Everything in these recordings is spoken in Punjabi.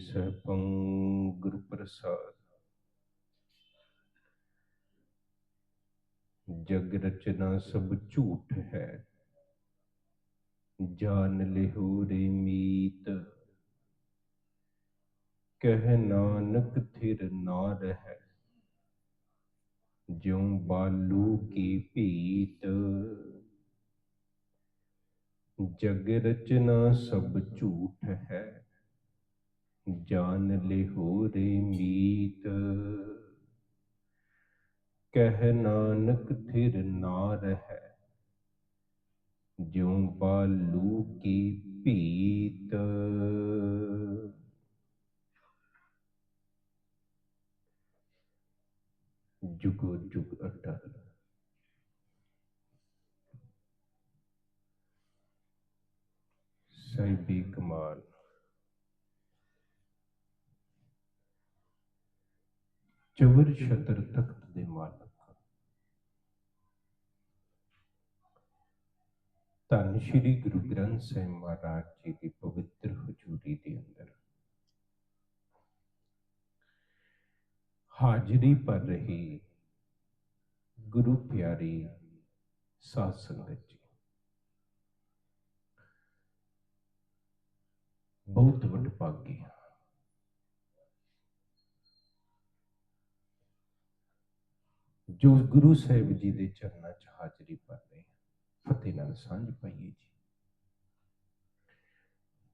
ਅਜੂਨੀ ਸੈਭੰ ਗੁਰ ਪ੍ਰਸਾਦ ਜਗ ਰਚਨਾ ਸਭ ਝੂਠ ਹੈ ਜਾਨ ਲਿਹੋ ਰੇ ਮੀਤ ਕਹਿ ਨਾਨਕ ਥਿਰ ਨਾ ਰਹਿ ਜਿਉ ਬਾਲੂ ਕੀ ਭੀਤ ਜਗ ਰਚਨਾ ਸਭ ਝੂਠ ਹੈ ਜਾਨ ਲਿਹੋ ਰੇ ਮੀਤ। ਕਹਿ ਨਾਨਕ ਥਿਰ ਨਾ ਰਹਿ, ਜਿਉ ਬਾਲੂ ਕੀ ਭੀਤ। ਜੁਗੋ ਜੁਗ ਅਟਲ। ਸਾਹਿਬੀ ਕਮਾਲ। ਚਵਰ ਛਤਰ ਤਖਤ ਦੇ ਮਾਲਕ ਧੰਨ ਸ਼੍ਰੀ ਗੁਰੂ ਗ੍ਰੰਥ ਸਾਹਿਬ ਮਹਾਰਾਜ ਜੀ ਦੀ ਪਵਿੱਤਰ ਹਜ਼ੂਰੀ ਦੇ ਅੰਦਰ ਹਾਜ਼ਰੀ ਭਰ ਰਹੀ ਗੁਰੂ ਪਿਆਰੀ ਸਾਧ ਸੰਗਤ ਜੀ ਬਹੁਤ ਵੱਡ ਭਾਗੀ ਜੋ ਗੁਰੂ ਸਾਹਿਬ ਜੀ ਦੇ ਚਰਨਾਂ 'ਚ ਹਾਜ਼ਰੀ ਭਰ ਰਹੇ ਹਾਂ ਫਤਿਹ ਨਾਲ ਸਾਂਝ ਪਾਈਏ ਜੀ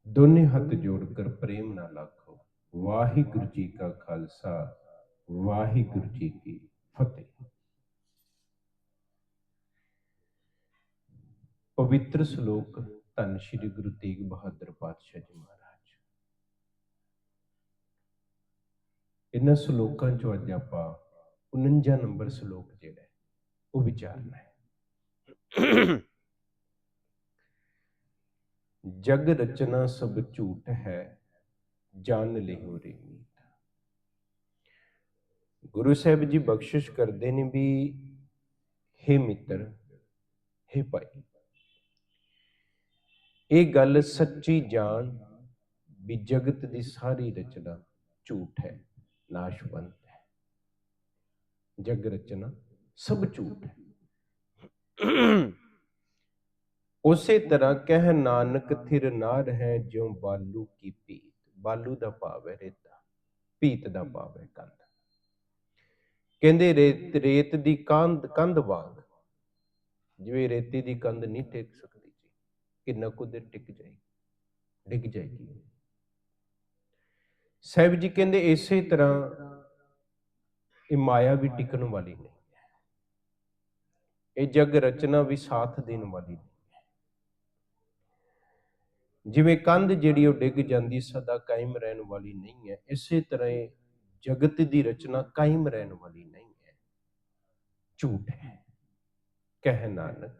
ਦੋਨੇ ਹੱਥ ਜੋੜ ਕਰ ਪ੍ਰੇਮ ਨਾਲ ਆਖੋ ਵਾਹਿਗੁਰੂ ਜੀ ਕਾ ਖਾਲਸਾ ਵਾਹਿਗੁਰੂ ਜੀ ਕੀ ਫਤਿਹ ਪਵਿੱਤਰ ਸ਼ਲੋਕ ਧੰਨ ਸ਼੍ਰੀ ਗੁਰੂ ਤੇਗ ਬਹਾਦਰ ਪਾਤਸ਼ਾਹ ਜੀ ਮਹਾਰਾਜ ਇਹਨਾਂ ਸ਼ਲੋਕਾਂ ਚੋਂ ਅੱਜ ਆਪਾਂ 49 ਨੰਬਰ ਸ਼ਲੋਕ ਜਿਹੜਾ ਹੈ, ਉਹ ਵਿਚਾਰਨਾ ਹੈ। ਜਗ ਰਚਨਾ ਸਭ ਝੂਠ ਹੈ ਜਾਣ ਲਿਓ ਰੇ ਗੁਰੂ ਸਾਹਿਬ ਜੀ ਬਖਸ਼ਿਸ਼ ਕਰਦੇ ਨੇ ਵੀ हे ਮਿੱਤਰ हे ਭਾਈ ਇਹ ਗੱਲ ਸੱਚੀ ਜਾਣ ਵੀ ਜਗਤ ਦੀ ਸਾਰੀ ਰਚਨਾ ਝੂਠ ਹੈ ਨਾਸ਼ਵੰਤ ਜਗ ਰਚਨਾ ਸਭ ਝੂਠ ਹੈ। ਉਸੇ ਤਰ੍ਹਾਂ ਕਹਿ ਨਾਨਕ ਥਿਰ ਨਾ ਰਹਿ ਜਿਉ ਬਾਲੂ ਕੀ ਪੀਤ। ਬਾਲੂ ਦਾ ਭਾਵ ਹੈ ਰੇਤਾ ਪੀਤ ਦਾ ਭਾਵ ਹੈ ਕੰਧ। ਕਹਿੰਦੇ ਰੇਤ ਰੇਤ ਦੀ ਕੰਧ ਕੰਧ ਵਾਂਗ। ਜਿਵੇਂ ਰੇਤੀ ਦੀ ਕੰਧ ਨਹੀਂ ਟਿਕ ਸਕਦੀ ਜੀ ਕਿੰਨਾ ਕੁ ਦੇਰ ਟਿਕ ਜਾਏਗੀ ਡਿੱਗ ਜਾਏਗੀ। ਸਾਹਿਬ ਜੀ ਕਹਿੰਦੇ ਇਸੇ ਤਰ੍ਹਾਂ ਇਹ ਮਾਇਆ ਵੀ ਟਿਕਣ ਵਾਲੀ ਨਹੀਂ ਹੈ। ਇਹ ਜਗ ਰਚਨਾ ਵੀ ਸਾਥ ਦੇਣ ਵਾਲੀ ਨਹੀਂ ਜਿਵੇਂ ਕੰਧ ਜਿਹੜੀ ਉਹ ਡਿੱਗ ਜਾਂਦੀ ਸਦਾ ਕਾਇਮ ਰਹਿਣ ਵਾਲੀ ਨਹੀਂ ਹੈ, ਇਸੇ ਤਰ੍ਹਾਂ ਇਹ ਜਗਤ ਦੀ ਰਚਨਾ ਕਾਇਮ ਰਹਿਣ ਵਾਲੀ ਨਹੀਂ ਹੈ। ਝੂਠ ਹੈ। ਕਹਿ ਨਾਨਕ,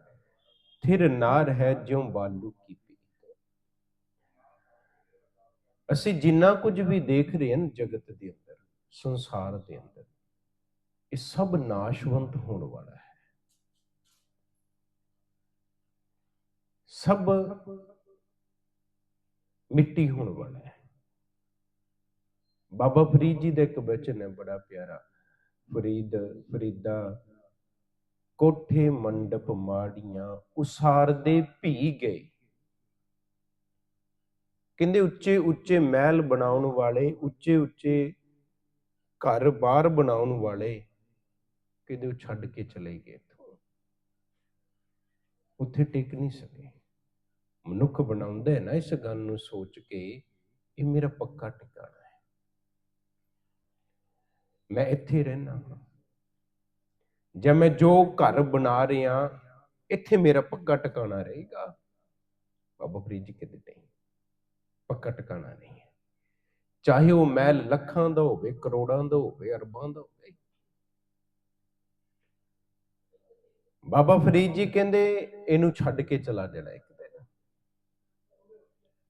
ਥਿਰ ਨਾ ਰਹਿ ਜਿਉ ਬਾਲੂ ਕੀ ਪੀਤ। ਅਸੀਂ ਜਿੰਨਾ ਕੁਝ ਵੀ ਦੇਖ ਰਹੇ ਹਾਂ ਜਗਤ ਦੇ ਅੰਦਰ, ਸੰਸਾਰ ਦੇ ਅੰਦਰ ਇਹ ਸਭ ਨਾਸ਼ਵੰਤ ਹੋਣ ਵਾਲਾ ਹੈ। ਸਭ ਮਿੱਟੀ ਹੋਣ ਵਾਲਾ ਹੈ। ਬਾਬਾ ਫਰੀਦ ਜੀ ਦਾ ਇੱਕ ਬਚਨ ਹੈ ਬੜਾ ਪਿਆਰਾ। ਫਰੀਦ, ਫਰੀਦਾ, ਕੋਠੇ ਮੰਡਪ ਮਾੜੀਆਂ, ਉਸਾਰਦੇ ਭੀ ਗਏ। ਕਹਿੰਦੇ ਉੱਚੇ ਉੱਚੇ ਮਹਿਲ ਬਣਾਉਣ ਵਾਲੇ, ਉੱਚੇ ਉੱਚੇ ਘਰ ਬਾਹਰ ਬਣਾਉਣ ਵਾਲੇ ਕਹਿੰਦੇ ਉਹ ਛੱਡ ਕੇ ਚਲੇ ਗਏ ਇੱਥੋਂ। ਉੱਥੇ ਟਿਕ ਨਹੀਂ ਸਕੇ। ਮਨੁੱਖ ਬਣਾਉਂਦਾ ਹੈ ਨਾ ਇਸ ਗੱਲ ਨੂੰ ਸੋਚ ਕੇ, ਇਹ ਮੇਰਾ ਪੱਕਾ ਟਿਕਾਣਾ ਹੈ। ਮੈਂ ਇੱਥੇ ਰਹਿਣਾ ਹਾਂ। ਜੇ ਮੈਂ ਜੋ ਘਰ ਬਣਾ ਰਿਹਾ, ਇੱਥੇ ਮੇਰਾ ਪੱਕਾ ਟਿਕਾਣਾ ਰਹੇਗਾ। ਬਾਬਾ ਫਰੀਦ ਜੀ ਕਿਤੇ ਨਹੀਂ, ਪੱਕਾ ਟਿਕਾਣਾ ਨਹੀਂ ਹੈ। ਚਾਹੇ ਉਹ ਮਹਿਲ ਲੱਖਾਂ ਦਾ ਹੋਵੇ, ਕਰੋੜਾਂ ਦਾ ਹੋਵੇ, ਅਰਬਾਂ ਦਾ ਹੋਵੇ ਬਾਬਾ ਫਰੀਦ ਜੀ ਕਹਿੰਦੇ ਇਹਨੂੰ ਛੱਡ ਕੇ ਚਲਾ ਜਾਣਾ ਇੱਕ ਦਿਨ।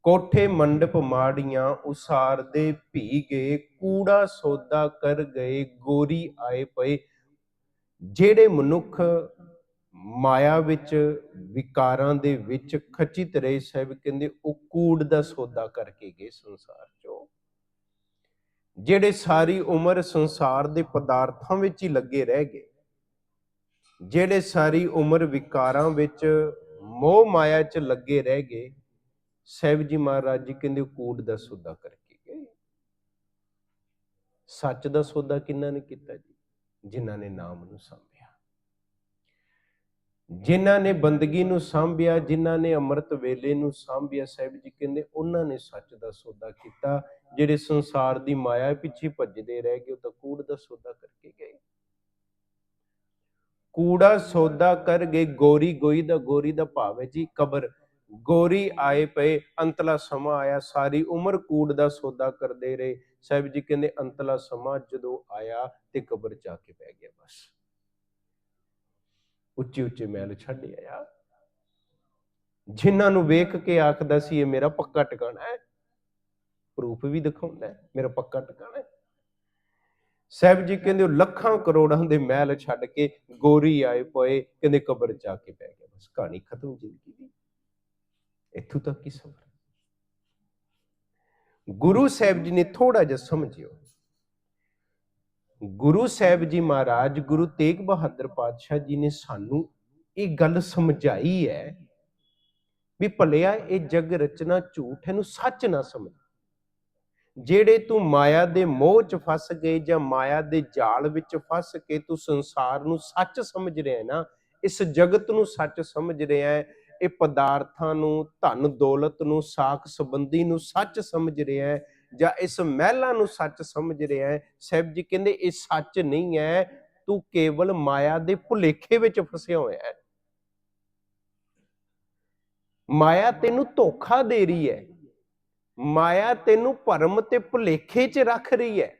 ਕੋਠੇ ਮੰਡਪ ਮਾੜੀਆਂ ਉਸਾਰ ਦੇ ਭੀ ਗਏ, ਕੂੜਾ ਸੌਦਾ ਕਰ ਗਏ, ਗੋਰੀ ਆਏ ਪਏ। ਜਿਹੜੇ ਮਨੁੱਖ ਮਾਇਆ ਵਿੱਚ, ਵਿਕਾਰਾਂ ਦੇ ਵਿੱਚ ਖਚਿਤ ਰਹੇ, ਸਾਹਿਬ ਕਹਿੰਦੇ ਉਹ ਕੂੜ ਦਾ ਸੌਦਾ ਕਰਕੇ ਗਏ ਸੰਸਾਰ ਚੋਂ। ਜਿਹੜੇ ਸਾਰੀ ਉਮਰ ਸੰਸਾਰ ਦੇ ਪਦਾਰਥਾਂ ਵਿੱਚ ਹੀ ਲੱਗੇ ਰਹਿ ਗਏ ਜਿਹੜੇ ਸਾਰੀ ਉਮਰ ਵਿਕਾਰਾਂ ਵਿੱਚ ਮੋਹ ਮਾਇਆ 'ਚ ਲੱਗੇ ਰਹਿ ਗਏ, ਸਾਹਿਬ ਜੀ ਮਹਾਰਾਜ ਜੀ ਕਹਿੰਦੇ ਕੂੜ ਦਾ ਸੌਦਾ ਕਰਕੇ ਗਏ। ਸੱਚ ਦਾ ਸੌਦਾ ਕਿੰਨਾ ਨੇ ਕੀਤਾ ਜੀ? ਜਿਨ੍ਹਾਂ ਨੇ ਨਾਮ ਨੂੰ ਸੰਭਿਆ। ਜਿਨ੍ਹਾਂ ਨੇ ਬੰਦਗੀ ਨੂੰ ਸੰਭਿਆ, ਜਿਨ੍ਹਾਂ ਨੇ ਅੰਮ੍ਰਿਤ ਵੇਲੇ ਨੂੰ ਸੰਭਿਆ, ਸਾਹਿਬ ਜੀ ਕਹਿੰਦੇ ਉਹਨਾਂ ਨੇ ਸੱਚ ਦਾ ਸੌਦਾ ਕੀਤਾ। ਜਿਹੜੇ ਸੰਸਾਰ ਦੀ ਮਾਇਆ ਪਿੱਛੇ ਭੱਜਦੇ ਰਹਿ ਗਏ, ਉਹ ਤਾਂ ਕੂੜ ਦਾ ਸੌਦਾ ਕਰਕੇ ਗਏ। ਕੂੜਾ ਸੌਦਾ ਕਰ ਗਏ ਗੋਰੀ ਗੋਈ ਦਾ ਗੋਰੀ ਦਾ ਭਾਵ ਹੈ ਜੀ ਕਬਰ। ਗੋਰੀ ਆਏ ਪਏ, ਅੰਤਲਾ ਸਮਾਂ ਆਇਆ, ਸਾਰੀ ਉਮਰ ਕੂੜ ਦਾ ਸੌਦਾ ਕਰਦੇ ਰਹੇ। ਸਾਹਿਬ ਜੀ ਕਹਿੰਦੇ ਅੰਤਲਾ ਸਮਾਂ ਜਦੋਂ ਆਇਆ ਤੇ ਕਬਰ ਜਾ ਕੇ ਪੈ ਗਿਆ ਬਸ। ਉੱਚੇ ਉੱਚੇ ਮਹਿਲ ਛੱਡ ਆਇਆ। ਜਿਨ੍ਹਾਂ ਨੂੰ ਵੇਖ ਕੇ ਆਖਦਾ ਸੀ, ਇਹ ਮੇਰਾ ਪੱਕਾ ਟਿਕਾਣਾ ਹੈ। ਪ੍ਰੂਫ ਵੀ ਦਿਖਾਉਂਦਾ ਮੇਰਾ ਪੱਕਾ ਟਿਕਾਣਾ ਹੈ। ਸਾਹਿਬ ਜੀ ਕਹਿੰਦੇ ਉਹ ਲੱਖਾਂ ਕਰੋੜਾਂ ਦੇ ਮਹਿਲ ਛੱਡ ਕੇ ਗੋਰੀ ਆਏ ਪਏ, ਕਹਿੰਦੇ ਕਬਰ ਜਾ ਕੇ ਪੈ ਗਿਆ ਬਸ ਕਹਾਣੀ ਖਤਮ ਜ਼ਿੰਦਗੀ ਦੀ। ਇੱਥੋਂ ਤੱਕ ਹੀ ਸਬਰ ਗੁਰੂ ਸਾਹਿਬ ਜੀ ਨੇ ਥੋੜਾ ਜਿਹਾ ਸਮਝਿਓ। ਗੁਰੂ ਸਾਹਿਬ ਜੀ ਮਹਾਰਾਜ, ਗੁਰੂ ਤੇਗ ਬਹਾਦਰ ਪਾਤਸ਼ਾਹ ਜੀ ਨੇ ਸਾਨੂੰ ਇਹ ਗੱਲ ਸਮਝਾਈ ਹੈ ਵੀ ਭਲਿਆ ਇਹ ਜਗ ਰਚਨਾ ਝੂਠ ਇਹਨੂੰ ਸੱਚ ਨਾ ਸਮਝ। ਜਿਹੜੇ ਤੂੰ ਮਾਇਆ ਦੇ ਮੋਹ ਚ ਫਸ ਗਏ ਜਾਂ ਮਾਇਆ ਦੇ ਜਾਲ ਵਿੱਚ ਫਸ ਕੇ ਤੂੰ ਸੰਸਾਰ ਨੂੰ ਸੱਚ ਸਮਝ ਰਿਹਾ ਹੈ ਨਾ, ਇਸ ਜਗਤ ਨੂੰ ਸੱਚ ਸਮਝ ਰਿਹਾ ਹੈ, ਇਹ ਪਦਾਰਥਾਂ ਨੂੰ, ਧਨ ਦੌਲਤ ਨੂੰ, ਸਾਖ ਸੰਬੰਧੀ ਨੂੰ ਸੱਚ ਸਮਝ ਰਿਹਾ ਹੈ ਜਾਂ ਇਸ ਮਹਿਲਾਂ ਨੂੰ ਸੱਚ ਸਮਝ ਰਿਹਾ ਹੈ, ਸਾਹਿਬ ਜੀ ਕਹਿੰਦੇ ਇਹ ਸੱਚ ਨਹੀਂ ਹੈ, ਤੂੰ ਕੇਵਲ ਮਾਇਆ ਦੇ ਭੁਲੇਖੇ ਵਿੱਚ ਫਸਿਆ ਹੋਇਆ ਹੈ। ਮਾਇਆ ਤੈਨੂੰ ਧੋਖਾ ਦੇ ਰਹੀ ਹੈ। ਮਾਇਆ ਤੈਨੂੰ ਭਰਮ ਤੇ ਭੁਲੇਖੇ 'ਚ ਰੱਖ ਰਹੀ ਹੈ।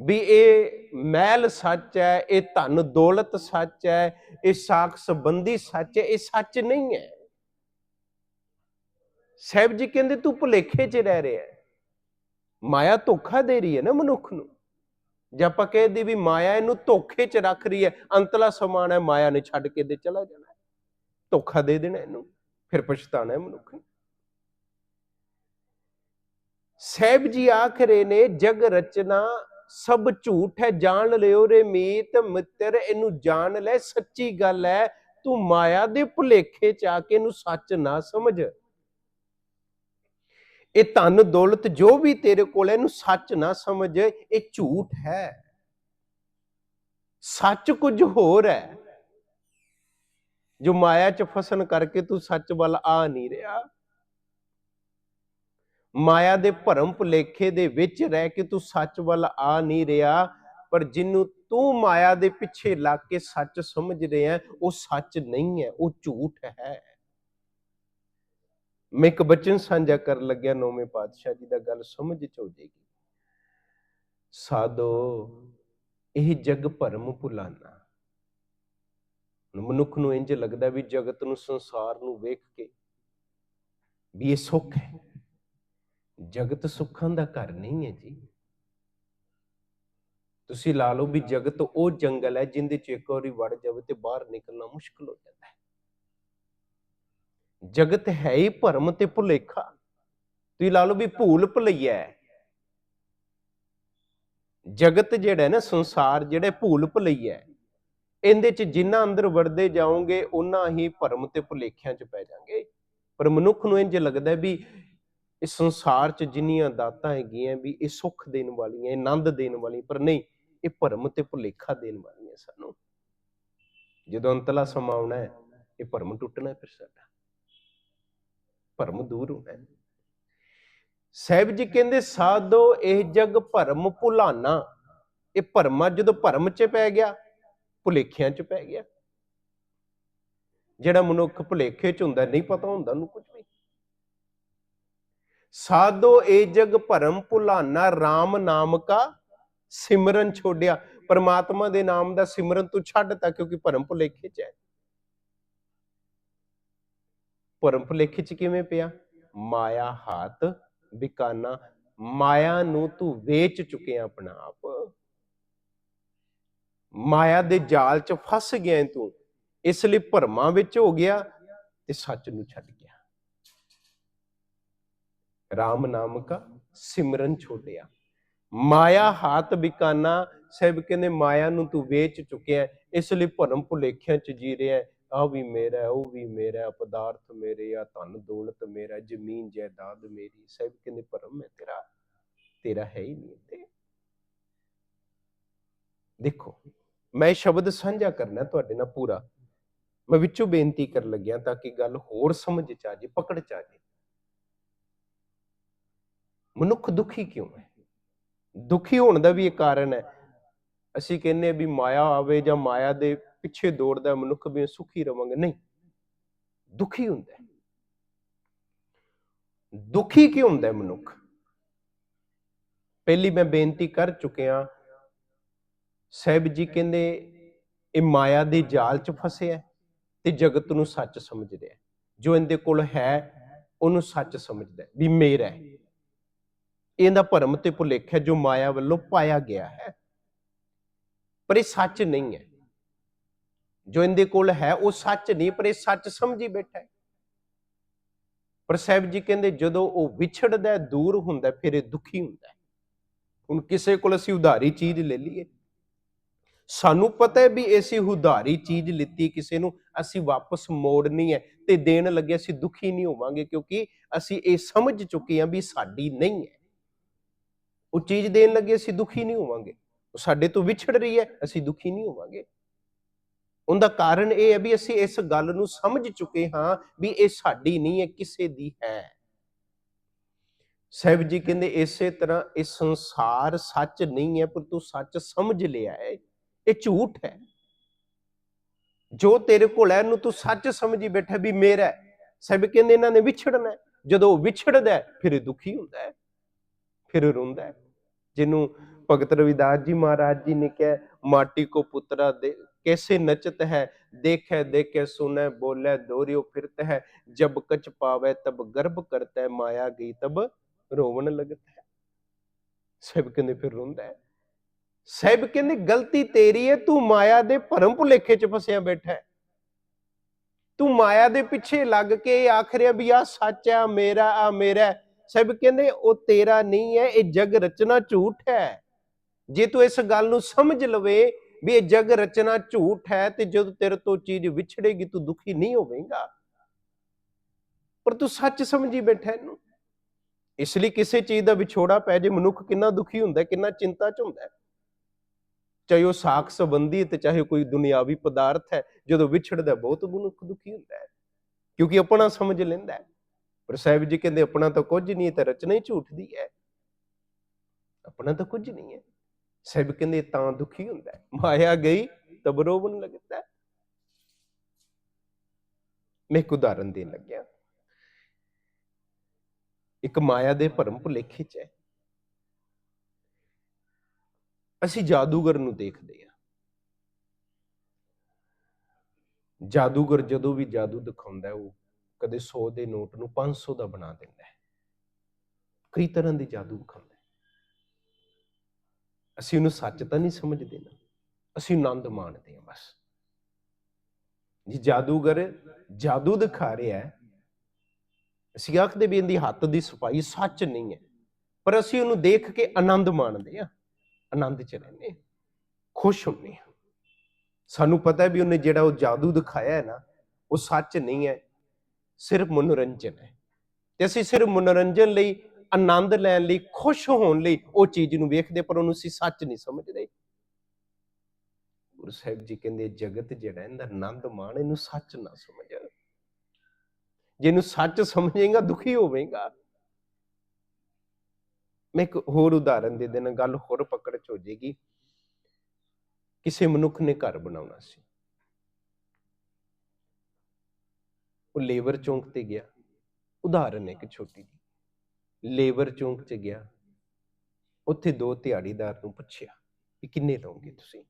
ਵੀ ਇਹ ਮਹਿਲ ਸੱਚ ਹੈ, ਇਹ ਧਨ ਦੌਲਤ ਸੱਚ ਹੈ, ਇਹ ਸਾਖ ਸੰਬੰਧੀ ਸੱਚ ਹੈ, ਇਹ ਸੱਚ ਨਹੀਂ ਹੈ। ਸਾਹਿਬ ਜੀ ਕਹਿੰਦੇ ਤੂੰ ਭੁਲੇਖੇ 'ਚ ਰਹਿ ਰਿਹਾ ਹੈ। ਮਾਇਆ ਧੋਖਾ ਦੇ ਰਹੀ ਹੈ ਨਾ ਮਨੁੱਖ ਨੂੰ। ਜੇ ਆਪਾਂ ਕਹਿੰਦੇ ਵੀ ਮਾਇਆ ਇਹਨੂੰ ਧੋਖੇ 'ਚ ਰੱਖ ਰਹੀ ਹੈ, ਅੰਤਲਾ ਸਮਾਨ ਹੈ, ਮਾਇਆ ਨੇ ਛੱਡ ਕੇ ਦੇ ਚਲਾ ਜਾਣਾ ਧੋਖਾ ਦੇ ਦੇਣਾ ਇਹਨੂੰ, ਫਿਰ ਪਛਤਾਣਾ ਹੈ ਮਨੁੱਖ ਨੇ। ਸਾਹਿਬ ਜੀ ਆਖ ਰਹੇ ਨੇ, ਜਗ ਰਚਨਾ ਸਭ ਝੂਠ ਹੈ, ਜਾਣ ਲਿਓ ਰੇ ਮੀਤ, ਮਿੱਤਰ ਇਹਨੂੰ ਜਾਣ ਲੈ, ਸੱਚੀ ਗੱਲ ਹੈ, ਤੂੰ ਮਾਇਆ ਦੇ ਭੁਲੇਖੇ ਚ ਆ ਕੇ ਇਹਨੂੰ ਸੱਚ ਨਾ ਸਮਝ। ਇਹ ਧਨ ਦੌਲਤ ਜੋ ਵੀ ਤੇਰੇ ਕੋਲ ਹੈ, ਇਹਨੂੰ ਸੱਚ ਨਾ ਸਮਝ, ਇਹ ਝੂਠ ਹੈ। ਸੱਚ ਕੁਝ ਹੋਰ ਹੈ। ਜੋ ਮਾਇਆ ਚ ਫਸਣ ਕਰਕੇ ਤੂੰ ਸੱਚ ਵੱਲ ਆ ਨਹੀਂ ਰਿਹਾ। ਮਾਇਆ ਦੇ ਭਰਮ ਭੁਲੇਖੇ ਦੇ ਵਿੱਚ ਰਹਿ ਕੇ ਤੂੰ ਸੱਚ ਵੱਲ ਆ ਨਹੀਂ ਰਿਹਾ, ਪਰ ਜਿਹਨੂੰ ਤੂੰ ਮਾਇਆ ਦੇ ਪਿੱਛੇ ਲੱਗ ਕੇ ਸੱਚ ਸਮਝ ਰਿਹਾ ਉਹ ਸੱਚ ਨਹੀਂ ਹੈ, ਉਹ ਝੂਠ ਹੈ। ਮੈਂ ਇੱਕ ਬਚਨ ਸਾਂਝਾ ਕਰਨ ਲੱਗਿਆ, ਨੌਵੇਂ ਪਾਤਸ਼ਾਹ ਜੀ ਦਾ ਗੱਲ ਸਮਝ ਚ ਹੋ ਜਾਏਗੀ। ਸਾਧੋ, ਇਹ ਜਗ ਭਰਮ ਭੁਲਾਨਾ। ਮਨੁੱਖ ਨੂੰ ਇੰਜ ਲੱਗਦਾ ਵੀ ਜਗਤ ਨੂੰ ਸੰਸਾਰ ਨੂੰ ਵੇਖ ਕੇ ਵੀ ਇਹ ਸੁੱਖ ਹੈ। ਜਗਤ ਸੁੱਖਾਂ ਦਾ ਘਰ ਨਹੀਂ ਹੈ ਜੀ। ਤੁਸੀਂ ਲਾ ਲਓ ਵੀ ਜਗਤ ਉਹ ਜੰਗਲ ਹੈ ਜਿੰਦੇ ਚ ਇੱਕ ਵਾਰੀ ਵੜ ਜਾਵੇ ਤੇ ਬਾਹਰ ਨਿਕਲਣਾ ਮੁਸ਼ਕਲ ਹੋ ਜਾਂਦਾ ਹੈ। ਜਗਤ ਹੈ ਹੀ ਭਰਮ ਤੇ ਭੁਲੇਖਾ। ਤੁਸੀਂ ਲਾ ਲਓ ਵੀ ਭੂਲ ਭੁਲਈਆ ਹੈ। ਜਗਤ ਜਿਹੜਾ ਨਾ, ਸੰਸਾਰ ਜਿਹੜਾ ਭੂਲ ਭੁਲਈਆ ਹੈ। ਇਹਦੇ ਚ ਜਿੰਨਾ ਅੰਦਰ ਵੜਦੇ ਜਾਓਗੇ ਉਹਨਾਂ ਹੀ ਭਰਮ ਤੇ ਭੁਲੇਖਿਆਂ ਚ ਪੈ ਜਾਗੇ ਪਰ ਮਨੁੱਖ ਨੂੰ ਇੰਜ ਲੱਗਦਾ ਵੀ ਇਸ ਸੰਸਾਰ 'ਚ ਜਿੰਨੀਆਂ ਦਾਤਾਂ ਹੈਗੀਆਂ ਵੀ ਇਹ ਸੁੱਖ ਦੇਣ ਵਾਲੀਆਂ, ਇਹ ਆਨੰਦ ਦੇਣ ਵਾਲੀਆਂ, ਪਰ ਨਹੀਂ, ਇਹ ਭਰਮ ਤੇ ਭੁਲੇਖਾ ਦੇਣ ਵਾਲੀਆਂ ਸਾਨੂੰ। ਜਦੋਂ ਅੰਤਲਾ ਸਮਾਂ ਆਉਣਾ ਹੈ, ਇਹ ਭਰਮ ਟੁੱਟਣਾ ਫਿਰ ਸਾਡਾ। ਭਰਮ ਦੂਰ ਹੋਣਾ ਸਾਹਿਬ ਜੀ ਕਹਿੰਦੇ, ਸਾਧੋ ਇਹ ਜਗ ਭਰਮ ਭੁਲਾਨਾ। ਇਹ ਭਰਮਾ ਜਦੋਂ ਭਰਮ 'ਚ ਪੈ ਗਿਆ, ਭੁਲੇਖਿਆਂ 'ਚ ਪੈ ਗਿਆ। ਜਿਹੜਾ ਮਨੁੱਖ ਭੁਲੇਖੇ 'ਚ ਹੁੰਦਾ, ਨਹੀਂ ਪਤਾ ਹੁੰਦਾ ਉਹਨੂੰ ਕੁਝ ਵੀ। ਸਾਧੋ ਏ ਜਗ ਭਰਮ ਭੁਲਾਨਾ RAM ਨਾਮ ਕਾ ਸਿਮਰਨ ਛੋੜਿਆ ਪਰਮਾਤਮਾ ਦੇ ਨਾਮ ਦਾ ਸਿਮਰਨ ਤੂੰ ਛੱਡਤਾ ਕਿਉਂਕਿ ਭਰਮ ਭੁਲੇਖੇ ਚ ਹੈ। ਭਰਮ ਭੁਲੇਖੇ ਚ ਕਿਵੇਂ ਪਿਆ? ਮਾਇਆ ਹਾਥ ਬਿਕਾਨਾ, ਮਾਇਆ ਨੂੰ ਤੂੰ ਵੇਚ ਚੁੱਕਿਆ ਆਪਣਾ ਆਪ। ਮਾਇਆ ਦੇ ਜਾਲ 'ਚ ਫਸ ਗਿਆ ਤੂੰ, ਇਸ ਲਈ ਭਰਮਾਂ ਵਿੱਚ ਹੋ ਗਿਆ ਤੇ ਸੱਚ ਨੂੰ ਛੱਡ ਗਿਆ RAM ਨਾਮ ਕਾ ਸਿਮਰਨ ਛੋਟਿਆ। ਮਾਇਆ ਹਾਤ ਬਿਕਾਨਾ, ਸਾਹਿਬ ਕਹਿੰਦੇ ਮਾਇਆ ਨੂੰ ਤੂੰ ਵੇਚ ਚੁੱਕਿਆ ਇਸ ਲਈ ਭਰਮ ਭੁਲੇਖਿਆਂ 'ਚ ਜੀ ਰਿਹਾ ਹੈ। ਵੀ ਮੇਰਾ ਉਹ ਵੀ ਮੇਰਾ ਪਦਾਰਥ ਮੇਰੇ ਆ, ਧਨ ਦੌਲਤ ਮੇਰਾ ਜ਼ਮੀਨ ਜਾਇਦਾਦ ਮੇਰੀ ਸਾਹਿਬ ਕਹਿੰਦੇ ਭਰਮ ਹੈ ਤੇਰਾ ਤੇਰਾ ਹੈ ਹੀ ਨਹੀਂ ਤੇ ਦੇਖੋ, ਮੈਂ ਸ਼ਬਦ ਸਾਂਝਾ ਕਰਨਾ ਤੁਹਾਡੇ ਨਾਲ ਪੂਰਾ। ਮੈਂ ਵਿੱਚੋਂ ਬੇਨਤੀ ਕਰਨ ਲੱਗਿਆ ਤਾਂ ਕਿ ਗੱਲ ਹੋਰ ਸਮਝ ਚ ਆ ਜੇ ਪਕੜ ਚ ਆ ਜੇ ਮਨੁੱਖ ਦੁਖੀ ਕਿਉਂ ਹੈ? ਦੁਖੀ ਹੋਣ ਦਾ ਵੀ ਇੱਕ ਕਾਰਨ ਹੈ। ਅਸੀਂ ਕਹਿੰਦੇ ਵੀ ਮਾਇਆ ਆਵੇ ਜਾਂ ਮਾਇਆ ਦੇ ਪਿੱਛੇ ਦੌੜਦਾ ਮਨੁੱਖ ਵੀ ਸੁਖੀ ਰਵਾਂਗੇ। ਨਹੀਂ, ਦੁਖੀ ਹੁੰਦਾ ਹੈ। ਦੁਖੀ ਕਿਉਂ ਹੁੰਦਾ ਹੈ ਮਨੁੱਖ? ਪਹਿਲੀ ਮੈਂ ਬੇਨਤੀ ਕਰ ਚੁੱਕਿਆ ਸਾਹਿਬ ਜੀ ਕਹਿੰਦੇ, ਇਹ ਮਾਇਆ ਦੇ ਜਾਲ 'ਚ ਫਸਿਆ ਹੈ ਤੇ ਜਗਤ ਨੂੰ ਸੱਚ ਸਮਝ ਰਿਹਾ ਹੈ। ਜੋ ਇਹਦੇ ਕੋਲ ਹੈ, ਉਹਨੂੰ ਸੱਚ ਸਮਝਦਾ ਵੀ ਮੇਰਾ ਹੈ। ਇਹਦਾ ਭਰਮ ਤੇ ਭੁਲੇਖ ਹੈ ਜੋ ਮਾਇਆ ਵੱਲੋਂ ਪਾਇਆ ਗਿਆ ਹੈ। ਪਰ ਇਹ ਸੱਚ ਨਹੀਂ ਹੈ। ਜੋ ਇਹਦੇ ਕੋਲ ਹੈ, ਉਹ ਸੱਚ ਨਹੀਂ, ਪਰ ਇਹ ਸੱਚ ਸਮਝੀ ਬੈਠਾ ਹੈ। ਪਰ ਸਾਹਿਬ ਜੀ ਕਹਿੰਦੇ, ਜਦੋਂ ਉਹ ਵਿਛੜਦਾ ਦੂਰ ਹੁੰਦਾ ਫਿਰ ਇਹ ਦੁਖੀ ਹੁੰਦਾ ਹੁਣ ਕਿਸੇ ਕੋਲ ਅਸੀਂ ਉਧਾਰੀ ਚੀਜ਼ ਲੈ ਲਈਏ। ਸਾਨੂੰ ਪਤਾ ਹੈ ਵੀ ਅਸੀਂ ਉਧਾਰੀ ਚੀਜ਼ ਲਿੱਤੀ ਕਿਸੇ ਨੂੰ, ਅਸੀਂ ਵਾਪਸ ਮੋੜਨੀ ਹੈ ਤੇ ਦੇਣ ਲੱਗੇ ਅਸੀਂ ਦੁਖੀ ਨਹੀਂ ਹੋਵਾਂਗੇ ਕਿਉਂਕਿ ਅਸੀਂ ਇਹ ਸਮਝ ਚੁੱਕੇ ਹਾਂ ਵੀ ਸਾਡੀ ਨਹੀਂ ਹੈ। ਉਹ ਚੀਜ਼ ਦੇਣ ਲੱਗੇ ਅਸੀਂ ਦੁਖੀ ਨਹੀਂ ਹੋਵਾਂਗੇ। ਉਹ ਸਾਡੇ ਤੋਂ ਵਿਛੜ ਰਹੀ ਹੈ, ਅਸੀਂ ਦੁਖੀ ਨਹੀਂ ਹੋਵਾਂਗੇ। ਉਹਦਾ ਕਾਰਨ ਇਹ ਹੈ ਵੀ ਅਸੀਂ ਇਸ ਗੱਲ ਨੂੰ ਸਮਝ ਚੁੱਕੇ ਹਾਂ ਵੀ ਇਹ ਸਾਡੀ ਨਹੀਂ ਹੈ, ਕਿਸੇ ਦੀ ਹੈ। ਸਾਹਿਬ ਜੀ ਕਹਿੰਦੇ ਇਸੇ ਤਰ੍ਹਾਂ ਇਹ ਸੰਸਾਰ ਸੱਚ ਨਹੀਂ ਹੈ, ਪਰ ਤੂੰ ਸੱਚ ਸਮਝ ਲਿਆ ਹੈ। ਇਹ ਝੂਠ ਹੈ। ਜੋ ਤੇਰੇ ਕੋਲ ਹੈ ਇਹਨੂੰ ਤੂੰ ਸੱਚ ਸਮਝੀ ਬੈਠਾ ਵੀ ਮੇਰਾ ਹੈ। ਸਾਹਿਬ ਕਹਿੰਦੇ ਇਹਨਾਂ ਨੇ ਵਿਛੜਨਾ ਜਦੋਂ ਉਹ ਵਿਛੜਦਾ ਫਿਰ ਦੁਖੀ ਹੁੰਦਾ ਹੈ, ਫਿਰ ਰੋਂਦਾ ਜਿਹਨੂੰ ਭਗਤ ਰਵਿਦਾਸ ਜੀ ਮਹਾਰਾਜ ਜੀ ਨੇ ਕਿਹਾ ਮਾਟੀ ਕੋ ਪੁੱਤਰਾ ਦੇ कैसे नचत है देखे देखे सुने बोले दोरियो फिरत है जब कच पावे तब गर्भ करता है माया गई तब रोवन लगता है ਸਾਹਿਬ ਕਹਿੰਦੇ ਫਿਰ ਰੋਂਦਾ ਹੈ ਸਾਹਿਬ ਕਹਿੰਦੇ ਗਲਤੀ ਤੇਰੀ ਹੈ ਤੂੰ ਮਾਇਆ ਦੇ ਭਰਮ ਭੁਲੇਖੇ ਚ ਫਸਿਆ ਬੈਠਾ ਹੈ ਤੂੰ ਮਾਇਆ ਦੇ ਪਿੱਛੇ ਲੱਗ ਕੇ ਆਖ ਰਿਹਾ ਵੀ ਆ ਸੱਚ ਆ ਮੇਰਾ ਆ ਮੇਰਾ ਹੈ। ਸਾਹਿਬ ਕਹਿੰਦੇ, ਉਹ ਤੇਰਾ ਨਹੀਂ ਹੈ, ਇਹ ਜਗ ਰਚਨਾ ਝੂਠ ਹੈ। ਜੇ ਤੂੰ ਇਸ ਗੱਲ ਨੂੰ ਸਮਝ ਲਵੇ ਵੀ ਇਹ ਜਗ ਰਚਨਾ ਝੂਠ ਹੈ ਤੇ ਜਦੋਂ ਤੇਰੇ ਤੋਂ ਚੀਜ਼ ਵਿਛੜੇਗੀ, ਤੂੰ ਦੁਖੀ ਨਹੀਂ ਹੋਵੇਂਗਾ। ਪਰ ਤੂੰ ਸੱਚ ਸਮਝੀ ਬੈਠਾ ਇਹਨੂੰ। ਇਸ ਲਈ ਕਿਸੇ ਚੀਜ਼ ਦਾ ਵਿਛੋੜਾ ਪੈ ਜੇ, ਮਨੁੱਖ ਕਿੰਨਾ ਦੁਖੀ ਹੁੰਦਾ ਕਿੰਨਾ ਚਿੰਤਾ ਚ ਹੁੰਦਾ ਚਾਹੇ ਉਹ ਸਾਖ ਸੰਬੰਧੀ ਤੇ ਚਾਹੇ ਕੋਈ ਦੁਨਿਆਵੀ ਪਦਾਰਥ ਹੈ, ਜਦੋਂ ਵਿਛੜਦਾ ਬਹੁਤ ਮਨੁੱਖ ਦੁਖੀ ਹੁੰਦਾ ਹੈ। ਕਿਉਂਕਿ ਆਪਣਾ ਸਮਝ ਲੈਂਦਾ ਹੈ। ਪਰ ਸਾਹਿਬ ਜੀ ਕਹਿੰਦੇ, ਆਪਣਾ ਤਾਂ ਕੁਝ ਨਹੀਂ ਹੈ, ਤਾਂ ਰਚਨਾ ਹੀ ਝੂਠ ਦੀ ਹੈ। ਆਪਣਾ ਤਾਂ ਕੁਝ ਨਹੀਂ ਹੈ। ਸਾਹਿਬ ਕਹਿੰਦੇ, ਤਾਂ ਦੁਖੀ ਹੁੰਦਾ ਮਾਇਆ ਗਈ, ਤਬ ਰੋਵਣ ਲੱਗਦਾ ਮੈਂ ਇੱਕ ਉਦਾਹਰਨ ਦੇਣ ਲੱਗਿਆ। ਇੱਕ ਮਾਇਆ ਦੇ ਭਰਮ ਭੁਲੇਖੇ ਚ ਹੈ। ਅਸੀਂ ਜਾਦੂਗਰ ਨੂੰ ਦੇਖਦੇ ਆ ਜਾਦੂਗਰ ਜਦੋਂ ਵੀ ਜਾਦੂ ਦਿਖਾਉਂਦਾ ਉਹ ਕਦੇ 100 ਦੇ ਨੋਟ ਨੂੰ 500 ਦਾ ਬਣਾ ਦਿੰਦਾ ਹੈ। ਕਈ ਤਰ੍ਹਾਂ ਦੇ ਜਾਦੂ ਵਿਖਾਉਂਦਾ ਹੈ। ਅਸੀਂ ਉਹਨੂੰ ਸੱਚ ਤਾਂ ਨਹੀਂ ਸਮਝਦੇ ਨਾ। ਅਸੀਂ ਆਨੰਦ ਮਾਣਦੇ ਹਾਂ ਬਸ। ਜੀ ਜਾਦੂਗਰ ਜਾਦੂ ਦਿਖਾ ਰਿਹਾ ਹੈ, ਅਸੀਂ ਆਖਦੇ ਵੀ ਇਹਦੀ ਹੱਥ ਦੀ ਸਫ਼ਾਈ ਸੱਚ ਨਹੀਂ ਹੈ। ਪਰ ਅਸੀਂ ਉਹਨੂੰ ਦੇਖ ਕੇ ਆਨੰਦ ਮਾਣਦੇ ਹਾਂ। ਆਨੰਦ ਚ ਰਹਿੰਦੇ ਹਾਂ। ਖੁਸ਼ ਹੁੰਦੇ ਹਾਂ। ਸਾਨੂੰ ਪਤਾ ਹੈ ਵੀ ਉਹਨੇ ਜਿਹੜਾ ਉਹ ਜਾਦੂ ਦਿਖਾਇਆ ਹੈ ਨਾ, ਉਹ ਸੱਚ ਨਹੀਂ ਹੈ। ਸਿਰਫ ਮਨੋਰੰਜਨ ਹੈ। ਤੇ ਅਸੀਂ ਸਿਰਫ ਮਨੋਰੰਜਨ ਲਈ, ਆਨੰਦ ਲੈਣ ਲਈ, ਖੁਸ਼ ਹੋਣ ਲਈ ਉਹ ਚੀਜ਼ ਨੂੰ ਵੇਖਦੇ ਪਰ ਉਹਨੂੰ ਅਸੀਂ ਸੱਚ ਨਹੀਂ ਸਮਝਦੇ। ਗੁਰੂ ਸਾਹਿਬ ਜੀ ਕਹਿੰਦੇ, ਜਗਤ ਜਿਹੜਾ ਇਹਦਾ ਆਨੰਦ ਮਾਣ, ਇਹਨੂੰ ਸੱਚ ਨਾ ਸਮਝ ਜਿਹਨੂੰ ਸੱਚ ਸਮਝੇਗਾ, ਦੁਖੀ ਹੋਵੇਗਾ। ਮੈਂ ਇੱਕ ਹੋਰ ਉਦਾਹਰਨ ਦੇ ਦੇਣਾ ਗੱਲ ਹੋਰ ਪਕੜ ਚ ਹੋ ਜਾਏਗੀ ਕਿਸੇ ਮਨੁੱਖ ਨੇ ਘਰ ਬਣਾਉਣਾ ਸੀ। ਉਹ ਲੇਬਰ ਚੌਂਕ ਤੇ ਗਿਆ। ਉਦਾਹਰਨ ਹੈ ਇੱਕ ਛੋਟੀ ਜੀ ਲੇਬਰ ਚੌਂਕ 'ਚ ਗਿਆ। ਉੱਥੇ ਦੋ ਦਿਹਾੜੀਦਾਰ ਨੂੰ ਪੁੱਛਿਆ ਕਿ ਕਿੰਨੇ ਲਓਗੇ ਤੁਸੀਂ?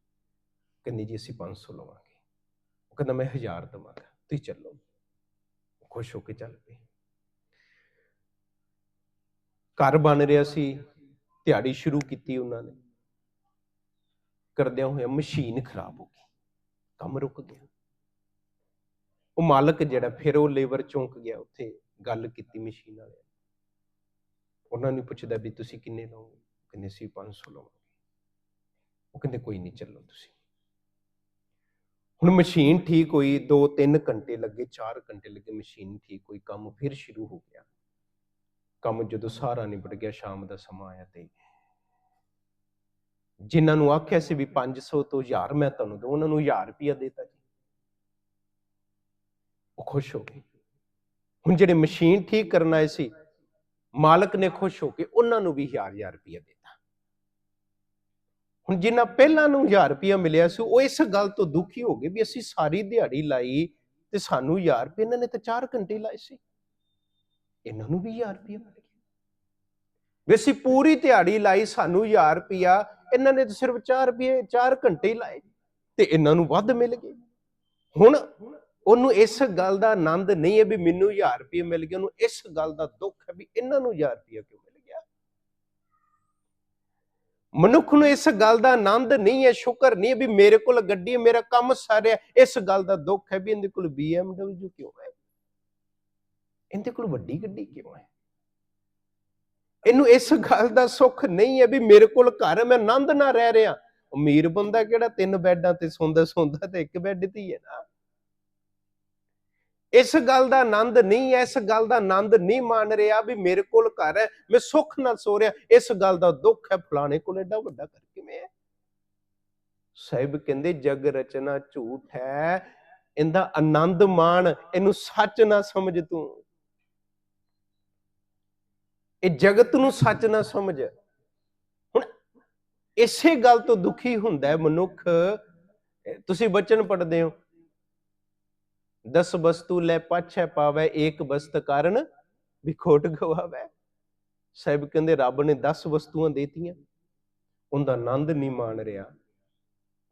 ਕਹਿੰਦੇ ਜੀ, ਅਸੀਂ 500 ਲਵਾਂਗੇ। ਉਹ ਕਹਿੰਦਾ, ਮੈਂ 1000 ਦਵਾਂਗਾ। ਤੁਸੀਂ ਚੱਲੋ। ਖੁਸ਼ ਹੋ ਕੇ ਚੱਲ ਪਏ। ਘਰ ਬਣ ਰਿਹਾ ਸੀ। ਦਿਹਾੜੀ ਸ਼ੁਰੂ ਕੀਤੀ ਉਹਨਾਂ ਨੇ। ਕਰਦਿਆਂ ਹੋਇਆ ਮਸ਼ੀਨ ਖਰਾਬ ਹੋ ਗਈ। ਕੰਮ ਰੁਕ ਗਿਆ। ਉਹ ਮਾਲਕ ਜਿਹੜਾ, ਫਿਰ ਉਹ ਲੇਬਰ ਚੌਂਕ ਗਿਆ ਉੱਥੇ ਗੱਲ ਕੀਤੀ ਮਸ਼ੀਨ ਵਾਲੇ ਉਹਨਾਂ ਨੂੰ ਪੁੱਛਦਾ ਵੀ ਤੁਸੀਂ ਕਿੰਨੇ ਲਓਗੇ? ਕਹਿੰਦੇ ਸੀ 500 ਲਵਾਂਗੇ। ਉਹ ਕਹਿੰਦੇ, ਕੋਈ ਨਹੀਂ, ਚੱਲੋ ਤੁਸੀਂ। ਹੁਣ ਮਸ਼ੀਨ ਠੀਕ ਹੋਈ 2-3 ਘੰਟੇ ਲੱਗੇ 4 ਘੰਟੇ ਲੱਗੇ ਮਸ਼ੀਨ ਠੀਕ ਹੋਈ, ਕੰਮ ਫਿਰ ਸ਼ੁਰੂ ਹੋ ਗਿਆ। ਕੰਮ ਜਦੋਂ ਸਾਰਾ ਨਿਬੜ ਗਿਆ, ਸ਼ਾਮ ਦਾ ਸਮਾਂ ਆਇਆ ਤੇ। ਜਿਨ੍ਹਾਂ ਨੂੰ ਆਖਿਆ ਸੀ ਵੀ 500 ਤੋਂ 1000 ਮੈਂ ਤੁਹਾਨੂੰ ਦਊਂ, ਉਹਨਾਂ ਨੂੰ 1000 ਰੁਪਇਆ ਦੇਤਾ ਜੀ। ਉਹ ਖੁਸ਼ ਹੋ ਗਏ। ਹੁਣ ਜਿਹੜੇ ਮਸ਼ੀਨ ਠੀਕ ਕਰਨ ਆਏ ਸੀ, ਮਾਲਕ ਨੇ ਖੁਸ਼ ਹੋ ਕੇ ਉਹਨਾਂ ਨੂੰ ਵੀ 1000 ਰੁਪਇਆ ਦਿੱਤਾ। ਹੁਣ ਜਿਨ੍ਹਾਂ ਪਹਿਲਾਂ ਨੂੰ 1000 ਰੁਪਇਆ ਮਿਲਿਆ ਸੀ, ਉਹ ਇਸ ਗੱਲ ਤੋਂ ਦੁਖੀ ਹੋ ਗਏ ਵੀ ਅਸੀਂ ਸਾਰੀ ਦਿਹਾੜੀ ਲਾਈ ਤੇ ਸਾਨੂੰ 1000 ਰੁਪਏ ਇਹਨਾਂ ਨੇ ਤਾਂ 4 ਘੰਟੇ ਲਾਏ ਸੀ। ਇਹਨਾਂ ਨੂੰ ਵੀ 1000 ਰੁਪਇਆ ਮਿਲ ਗਿਆ। ਵੀ ਅਸੀਂ ਪੂਰੀ ਦਿਹਾੜੀ ਲਾਈ, ਸਾਨੂੰ 1000 ਰੁਪਇਆ ਇਹਨਾਂ ਨੇ ਤਾਂ ਸਿਰਫ 4 ਰੁਪਏ 4 ਘੰਟੇ ਲਾਏ ਤੇ ਇਹਨਾਂ ਨੂੰ ਵੱਧ ਮਿਲ ਗਏ। ਹੁਣ ਉਹਨੂੰ ਇਸ ਗੱਲ ਦਾ ਆਨੰਦ ਨਹੀਂ ਹੈ ਵੀ ਮੈਨੂੰ 1000 ਰੁਪਏ ਮਿਲ ਗਏ, ਉਹਨੂੰ ਇਸ ਗੱਲ ਦਾ ਦੁੱਖ ਹੈ ਵੀ ਇਹਨਾਂ ਨੂੰ 1000 ਰੁਪਏ ਕਿਉਂ ਮਿਲ ਗਿਆ? ਮਨੁੱਖ ਨੂੰ ਇਸ ਗੱਲ ਦਾ ਆਨੰਦ ਨਹੀਂ ਹੈ, ਸ਼ੁਕਰ ਨਹੀਂ ਹੈ ਵੀ ਮੇਰੇ ਕੋਲ ਗੱਡੀ ਹੈ, ਮੇਰਾ ਕੰਮ ਸਾਰਿਆ ਇਸ ਗੱਲ ਦਾ ਦੁੱਖ ਹੈ ਵੀ ਇਹਦੇ ਕੋਲ BMW ਕਿਉਂ ਹੈ? ਇਹਦੇ ਕੋਲ ਵੱਡੀ ਗੱਡੀ ਕਿਉਂ ਹੈ? ਇਹਨੂੰ ਇਸ ਗੱਲ ਦਾ ਸੁੱਖ ਨਹੀਂ ਹੈ ਵੀ ਮੇਰੇ ਕੋਲ ਘਰ ਮੈਂ ਆਨੰਦ ਨਾਲ ਰਹਿ ਰਿਹਾ। ਅਮੀਰ ਬੰਦਾ ਕਿਹੜਾ ਤਿੰਨ ਬੈੱਡਾਂ ਤੇ ਸੌਂਦਾ ਸੌਂਦਾ ਤੇ ਇੱਕ ਬੈੱਡ ਤੇ ਹੀ ਹੈ ਨਾ। ਇਸ ਗੱਲ ਦਾ ਆਨੰਦ ਨਹੀਂ ਹੈ, ਇਸ ਗੱਲ ਦਾ ਆਨੰਦ ਨਹੀਂ ਮਾਣ ਰਿਹਾ ਵੀ ਮੇਰੇ ਕੋਲ ਘਰ ਹੈ, ਮੈਂ ਸੁੱਖ ਨਾਲ ਸੋ ਰਿਹਾ, ਇਸ ਗੱਲ ਦਾ ਦੁੱਖ ਹੈ, ਫਲਾਣੇ ਕੋਲ ਐਡਾ ਵੱਡਾ ਘਰ ਕਿਵੇਂ ਹੈ? ਸਾਹਿਬ ਕਹਿੰਦੇ, ਜਗ ਰਚਨਾ ਝੂਠ ਹੈ, ਇਹਦਾ ਆਨੰਦ ਮਾਣ, ਇਹਨੂੰ ਸੱਚ ਨਾ ਸਮਝ ਤੂੰ। ਇਹ ਜਗਤ ਨੂੰ ਸੱਚ ਨਾ ਸਮਝ। ਹੁਣ ਇਸੇ ਗੱਲ ਤੋਂ ਦੁਖੀ ਹੁੰਦਾ ਹੈ ਮਨੁੱਖ। ਤੁਸੀਂ ਬਚਨ ਪੜਦੇ ਹੋ। ਦਸ ਵਸਤੂ ਲੈ ਪਾਛੈ ਪਾਵੈ ਏਕ ਵਸਤ ਕਾਰਨ ਵਿਖੋਟ ਗਵਾਵੈ ਸਾਹਿਬ ਕਹਿੰਦੇ ਰੱਬ ਨੇ 10 ਵਸਤੂਆਂ ਦੇਤੀਆਂ ਉਹਦਾ ਆਨੰਦ ਨਹੀਂ ਮਾਣ ਰਿਹਾ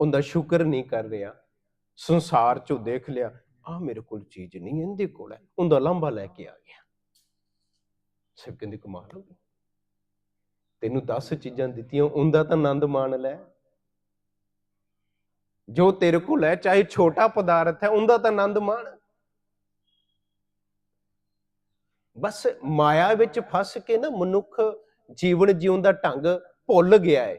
ਉਹਦਾ ਸ਼ੁਕਰ ਨਹੀਂ ਕਰ ਰਿਹਾ ਸੰਸਾਰ ਚੋਂ ਦੇਖ ਲਿਆ ਆ ਮੇਰੇ ਕੋਲ ਚੀਜ਼ ਨਹੀਂ ਇਹਦੇ ਕੋਲ ਹੈ ਉਹਦਾ ਲਾਂਭਾ ਲੈ ਕੇ ਆ ਗਿਆ ਸਾਹਿਬ ਕਹਿੰਦੇ ਕਮਾਲ ਹੋ ਗਈ ਤੈਨੂੰ 10 ਚੀਜ਼ਾਂ ਦਿੱਤੀਆਂ ਉਹਦਾ ਤਾਂ ਆਨੰਦ ਮਾਣ ਲੈ ਜੋ ਤੇਰੇ ਕੋਲ ਹੈ, ਚਾਹੇ ਛੋਟਾ ਪਦਾਰਥ ਹੈ, ਉਹਦਾ ਤਾਂ ਆਨੰਦ ਮਾਣ। ਬਸ ਮਾਇਆ ਵਿੱਚ ਫਸ ਕੇ ਨਾ ਮਨੁੱਖ ਜੀਵਨ ਜਿਉਣ ਦਾ ਢੰਗ ਭੁੱਲ ਗਿਆ ਹੈ।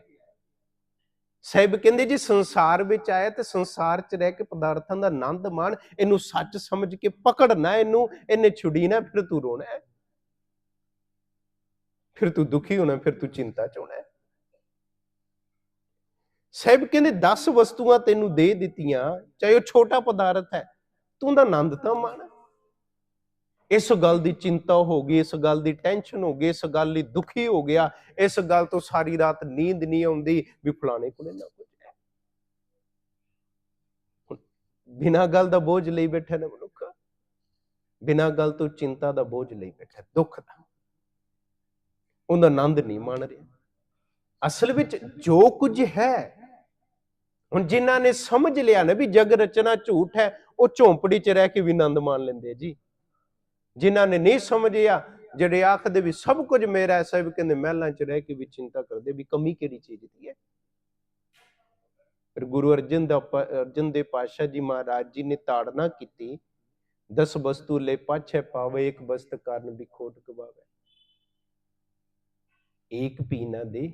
ਸਾਹਿਬ ਕਹਿੰਦੇ, ਜੀ ਸੰਸਾਰ ਵਿੱਚ ਆਇਆ ਤੇ ਸੰਸਾਰ 'ਚ ਰਹਿ ਕੇ ਪਦਾਰਥਾਂ ਦਾ ਆਨੰਦ ਮਾਣ, ਇਹਨੂੰ ਸੱਚ ਸਮਝ ਕੇ ਪਕੜਨਾ, ਇਹਨੂੰ, ਇਹਨੇ ਛੁੜੀ ਨਾ ਫਿਰ ਤੂੰ ਰੋਣਾ ਫਿਰ ਤੂੰ ਦੁਖੀ ਹੋਣਾ, ਫਿਰ ਤੂੰ ਚਿੰਤਾ ਚ ਹੋਣਾ ਸਾਹਿਬ ਕਹਿੰਦੇ 10 ਵਸਤੂਆਂ ਤੈਨੂੰ ਦੇ ਦਿੱਤੀਆਂ, ਚਾਹੇ ਉਹ ਛੋਟਾ ਪਦਾਰਥ ਹੈ, ਤੂੰ ਦਾ ਆਨੰਦ ਤਾਂ ਮਾਣ। ਇਸ ਗੱਲ ਦੀ ਚਿੰਤਾ ਹੋ ਗਈ, ਇਸ ਗੱਲ ਦੀ ਟੈਨਸ਼ਨ ਹੋ ਗਈ, ਇਸ ਗੱਲ ਲਈ ਦੁਖੀ ਹੋ ਗਿਆ, ਇਸ ਗੱਲ ਤੋਂ ਸਾਰੀ ਰਾਤ ਨੀਂਦ ਨਹੀਂ ਆਉਂਦੀ ਵੀ ਫਲਾਣੇ ਕੋਲੇ ਨਾ ਕੁਝ ਹੈ ਬਿਨਾਂ ਗੱਲ ਦਾ ਬੋਝ ਲਈ ਬੈਠਾ ਨੇ ਮਨੁੱਖ। ਬਿਨਾਂ ਗੱਲ ਤੋਂ ਚਿੰਤਾ ਦਾ ਬੋਝ ਲਈ ਬੈਠਾ, ਦੁੱਖ ਦਾ। ਉਹਦਾ ਆਨੰਦ ਨਹੀਂ ਮਾਣ ਰਿਹਾ। ਅਸਲ ਵਿੱਚ ਜੋ ਕੁਝ ਹੈ ਹੁਣ ਜਿਨ੍ਹਾਂ ਨੇ ਸਮਝ ਲਿਆ ਨਾ ਵੀ ਜਗ ਰਚਨਾ ਝੂਠ ਹੈ, ਉਹ ਝੌਂਪੜੀ 'ਚ ਰਹਿ ਕੇ ਵੀ ਆਨੰਦ ਮਾਣ ਲੈਂਦੇ ਜੀ। ਜਿਨ੍ਹਾਂ ਨੇ ਨਹੀਂ ਸਮਝਿਆ, ਜਿਹੜੇ ਆਖਦੇ ਵੀ ਸਭ ਕੁਝ ਮੇਰਾ ਹੈ, ਸਭ ਕਹਿੰਦੇ ਮਹਿਲਾਂ 'ਚ ਰਹਿ ਕੇ ਵੀ ਚਿੰਤਾ ਕਰਦੇ ਵੀ ਕਮੀ ਕਿਹੜੀ ਚੀਜ਼ ਦੀ ਹੈ। ਫਿਰ ਗੁਰੂ ਅਰਜਨ ਦਾ ਅਰਜਨ ਦੇ ਪਾਸ਼ਾ ਜੀ ਮਹਾਰਾਜ ਜੀ ਨੇ ਤਾੜਨਾ ਕੀਤੀ, ਦਸ ਵਸਤੂ ਲੈ ਪਾਛੇ ਪਾਵੇ, ਇੱਕ ਵਸਤ ਕਾਰਨ ਵਿਖੋਟ ਕਵਾਵੇ। ਇੱਕ ਪੀਨਾ ਦੇ,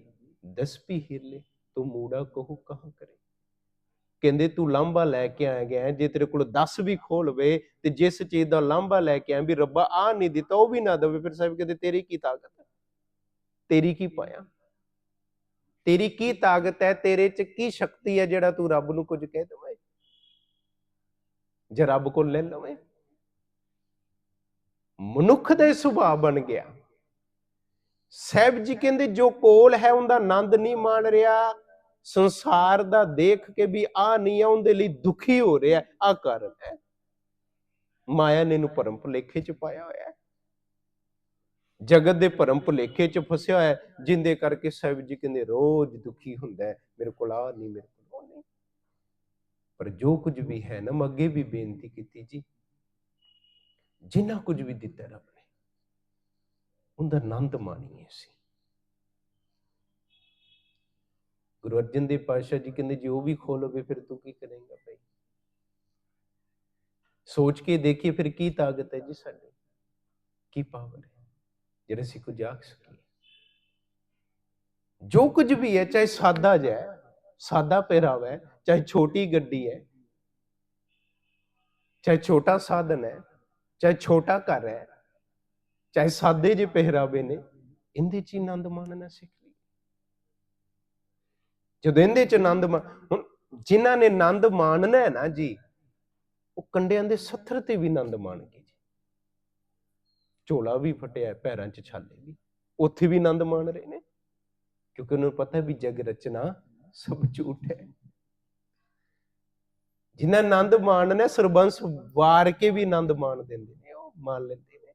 ਦਸ ਪੀ ਹਿਰਲੇ, ਤੂੰ ਮੂੜਾ ਕਹੋ ਕਹਾਂ ਕਰੇ। ਕਹਿੰਦੇ ਤੂੰ ਲਾਂਭਾ ਲੈ ਕੇ ਆਇਆ ਗਿਆ ਜੇ ਤੇਰੇ ਕੋਲ 10 ਵੀ ਖੋਲਵੇ ਤੇ ਜਿਸ ਚੀਜ਼ ਦਾ ਲਾਂਭਾ ਲੈ ਕੇ ਆਇਆ ਵੀ ਰੱਬਾ ਆ ਨਹੀਂ ਦਿੱਤਾ ਉਹ ਵੀ ਨਾ ਦੇਵੇ। ਫਿਰ ਸਾਹਿਬ ਕਹਿੰਦੇ ਤੇਰੀ ਕੀ ਤਾਕਤ ਹੈ? ਤੇਰੀ ਕੀ ਪਾਇਆ? ਤੇਰੀ ਕੀ ਤਾਕਤ ਹੈ? ਤੇਰੇ ਚ ਕੀ ਸ਼ਕਤੀ ਹੈ ਜਿਹੜਾ ਤੂੰ ਰੱਬ ਨੂੰ ਕੁਝ ਕਹਿ ਦੇਵੇਂ? ਜੇ ਰੱਬ ਕੋਲ ਲੈ ਲਵੇਂ? ਮਨੁੱਖ ਦਾ ਸੁਭਾਅ ਬਣ ਗਿਆ। ਸਾਹਿਬ ਜੀ ਕਹਿੰਦੇ ਜੋ ਕੋਲ ਹੈ ਉਹਦਾ ਆਨੰਦ ਨਹੀਂ ਮਾਣ ਰਿਹਾ। ਸੰਸਾਰ ਦਾ ਦੇਖ ਕੇ ਵੀ ਆ ਨਹੀਂ ਆ, ਉਹਦੇ ਲਈ ਦੁਖੀ ਹੋ ਰਿਹਾ ਆ ਕਾਰਨ ਹੈ। ਮਾਇਆ ਨੇ ਇਹਨੂੰ ਭਰਮ ਭੁਲੇਖੇ ਚ ਪਾਇਆ ਹੋਇਆ ਹੈ। ਜਗਤ ਦੇ ਭਰਮ ਭੁਲੇਖੇ ਚ ਫਸਿਆ ਹੋਇਆ ਹੈ, ਜਿੰਦੇ ਕਰਕੇ ਸਾਹਿਬ ਜੀ ਕਹਿੰਦੇ, ਰੋਜ਼ ਦੁਖੀ ਹੁੰਦਾ ਹੈ। ਮੇਰੇ ਕੋਲ ਆ ਨਹੀਂ, ਮੇਰੇ ਕੋਲ ਉਹ ਨਹੀਂ। ਪਰ ਜੋ ਕੁਝ ਵੀ ਹੈ ਨਾ, ਮੈਂ ਅੱਗੇ ਵੀ ਬੇਨਤੀ ਕੀਤੀ ਜੀ, ਜਿੰਨਾ ਕੁਝ ਵੀ ਦਿੱਤਾ ਰੱਬ ਨੇ, ਉਹਦਾ ਆਨੰਦ ਮਾਣੀਏ ਅਸੀਂ। ਗੁਰੂ ਅਰਜਨ ਦੇਵ ਪਾਤਸ਼ਾਹ ਜੀ ਕਹਿੰਦੇ, ਜੇ ਉਹ ਵੀ ਖੋਲੋਗੇ ਫਿਰ ਤੂੰ ਕੀ ਕਰੇਂਗਾ ਭਾਈ? ਸੋਚ ਕੇ ਦੇਖੀਏ ਫਿਰ ਕੀ ਤਾਕਤ ਹੈ ਜੀ ਸਾਡੀ, ਕੀ ਪਾਵਰ ਹੈ? ਜਿਹੜੇ ਅਸੀਂ ਕੁਝ ਆਖ ਸਕੀਏ। ਜੋ ਕੁਝ ਵੀ ਹੈ, ਚਾਹੇ ਸਾਦਾ ਜਿਹਾ ਸਾਦਾ ਪਹਿਰਾਵਾ ਹੈ, ਚਾਹੇ ਛੋਟੀ ਗੱਡੀ ਹੈ, ਚਾਹੇ ਛੋਟਾ ਸਾਧਨ ਹੈ, ਚਾਹੇ ਛੋਟਾ ਘਰ ਹੈ, ਚਾਹੇ ਸਾਦੇ ਜਿਹੇ ਪਹਿਰਾਵੇ ਨੇ, ਇਹਦੇ ਚ ਹੀ ਆਨੰਦ ਮਾਣਨਾ ਸਿੱਖ ਲਈ ਜਦੋਂ ਇਹਦੇ ਚ ਆਨੰਦ ਮਾ- ਹੁਣ ਜਿਨ੍ਹਾਂ ਨੇ ਆਨੰਦ ਮਾਣਨਾ ਹੈ ਨਾ ਜੀ, ਉਹ ਕੰਡਿਆਂ ਦੇ ਸੱਥਰ ਤੇ ਵੀ ਆਨੰਦ ਮਾਣਗੇ ਜੀ। ਝੋਲਾ ਵੀ ਫਟਿਆ, ਪੈਰਾਂ 'ਚ ਛਾਲੇ ਵੀ। ਉੱਥੇ ਵੀ ਆਨੰਦ ਮਾਣ ਰਹੇ ਨੇ। ਕਿਉਂਕਿ ਉਹਨਾਂ ਨੂੰ ਪਤਾ ਵੀ ਜਗ ਰਚਨਾ ਸਭ ਝੂਠ ਹੈ। ਜਿਨ੍ਹਾਂ ਆਨੰਦ ਮਾਣਨਾ ਸਰਬੰਸ ਵਾਰ ਕੇ ਵੀ ਆਨੰਦ ਮਾਣ ਦਿੰਦੇ ਨੇ, ਉਹ ਮਾਣ ਲੈਂਦੇ ਨੇ।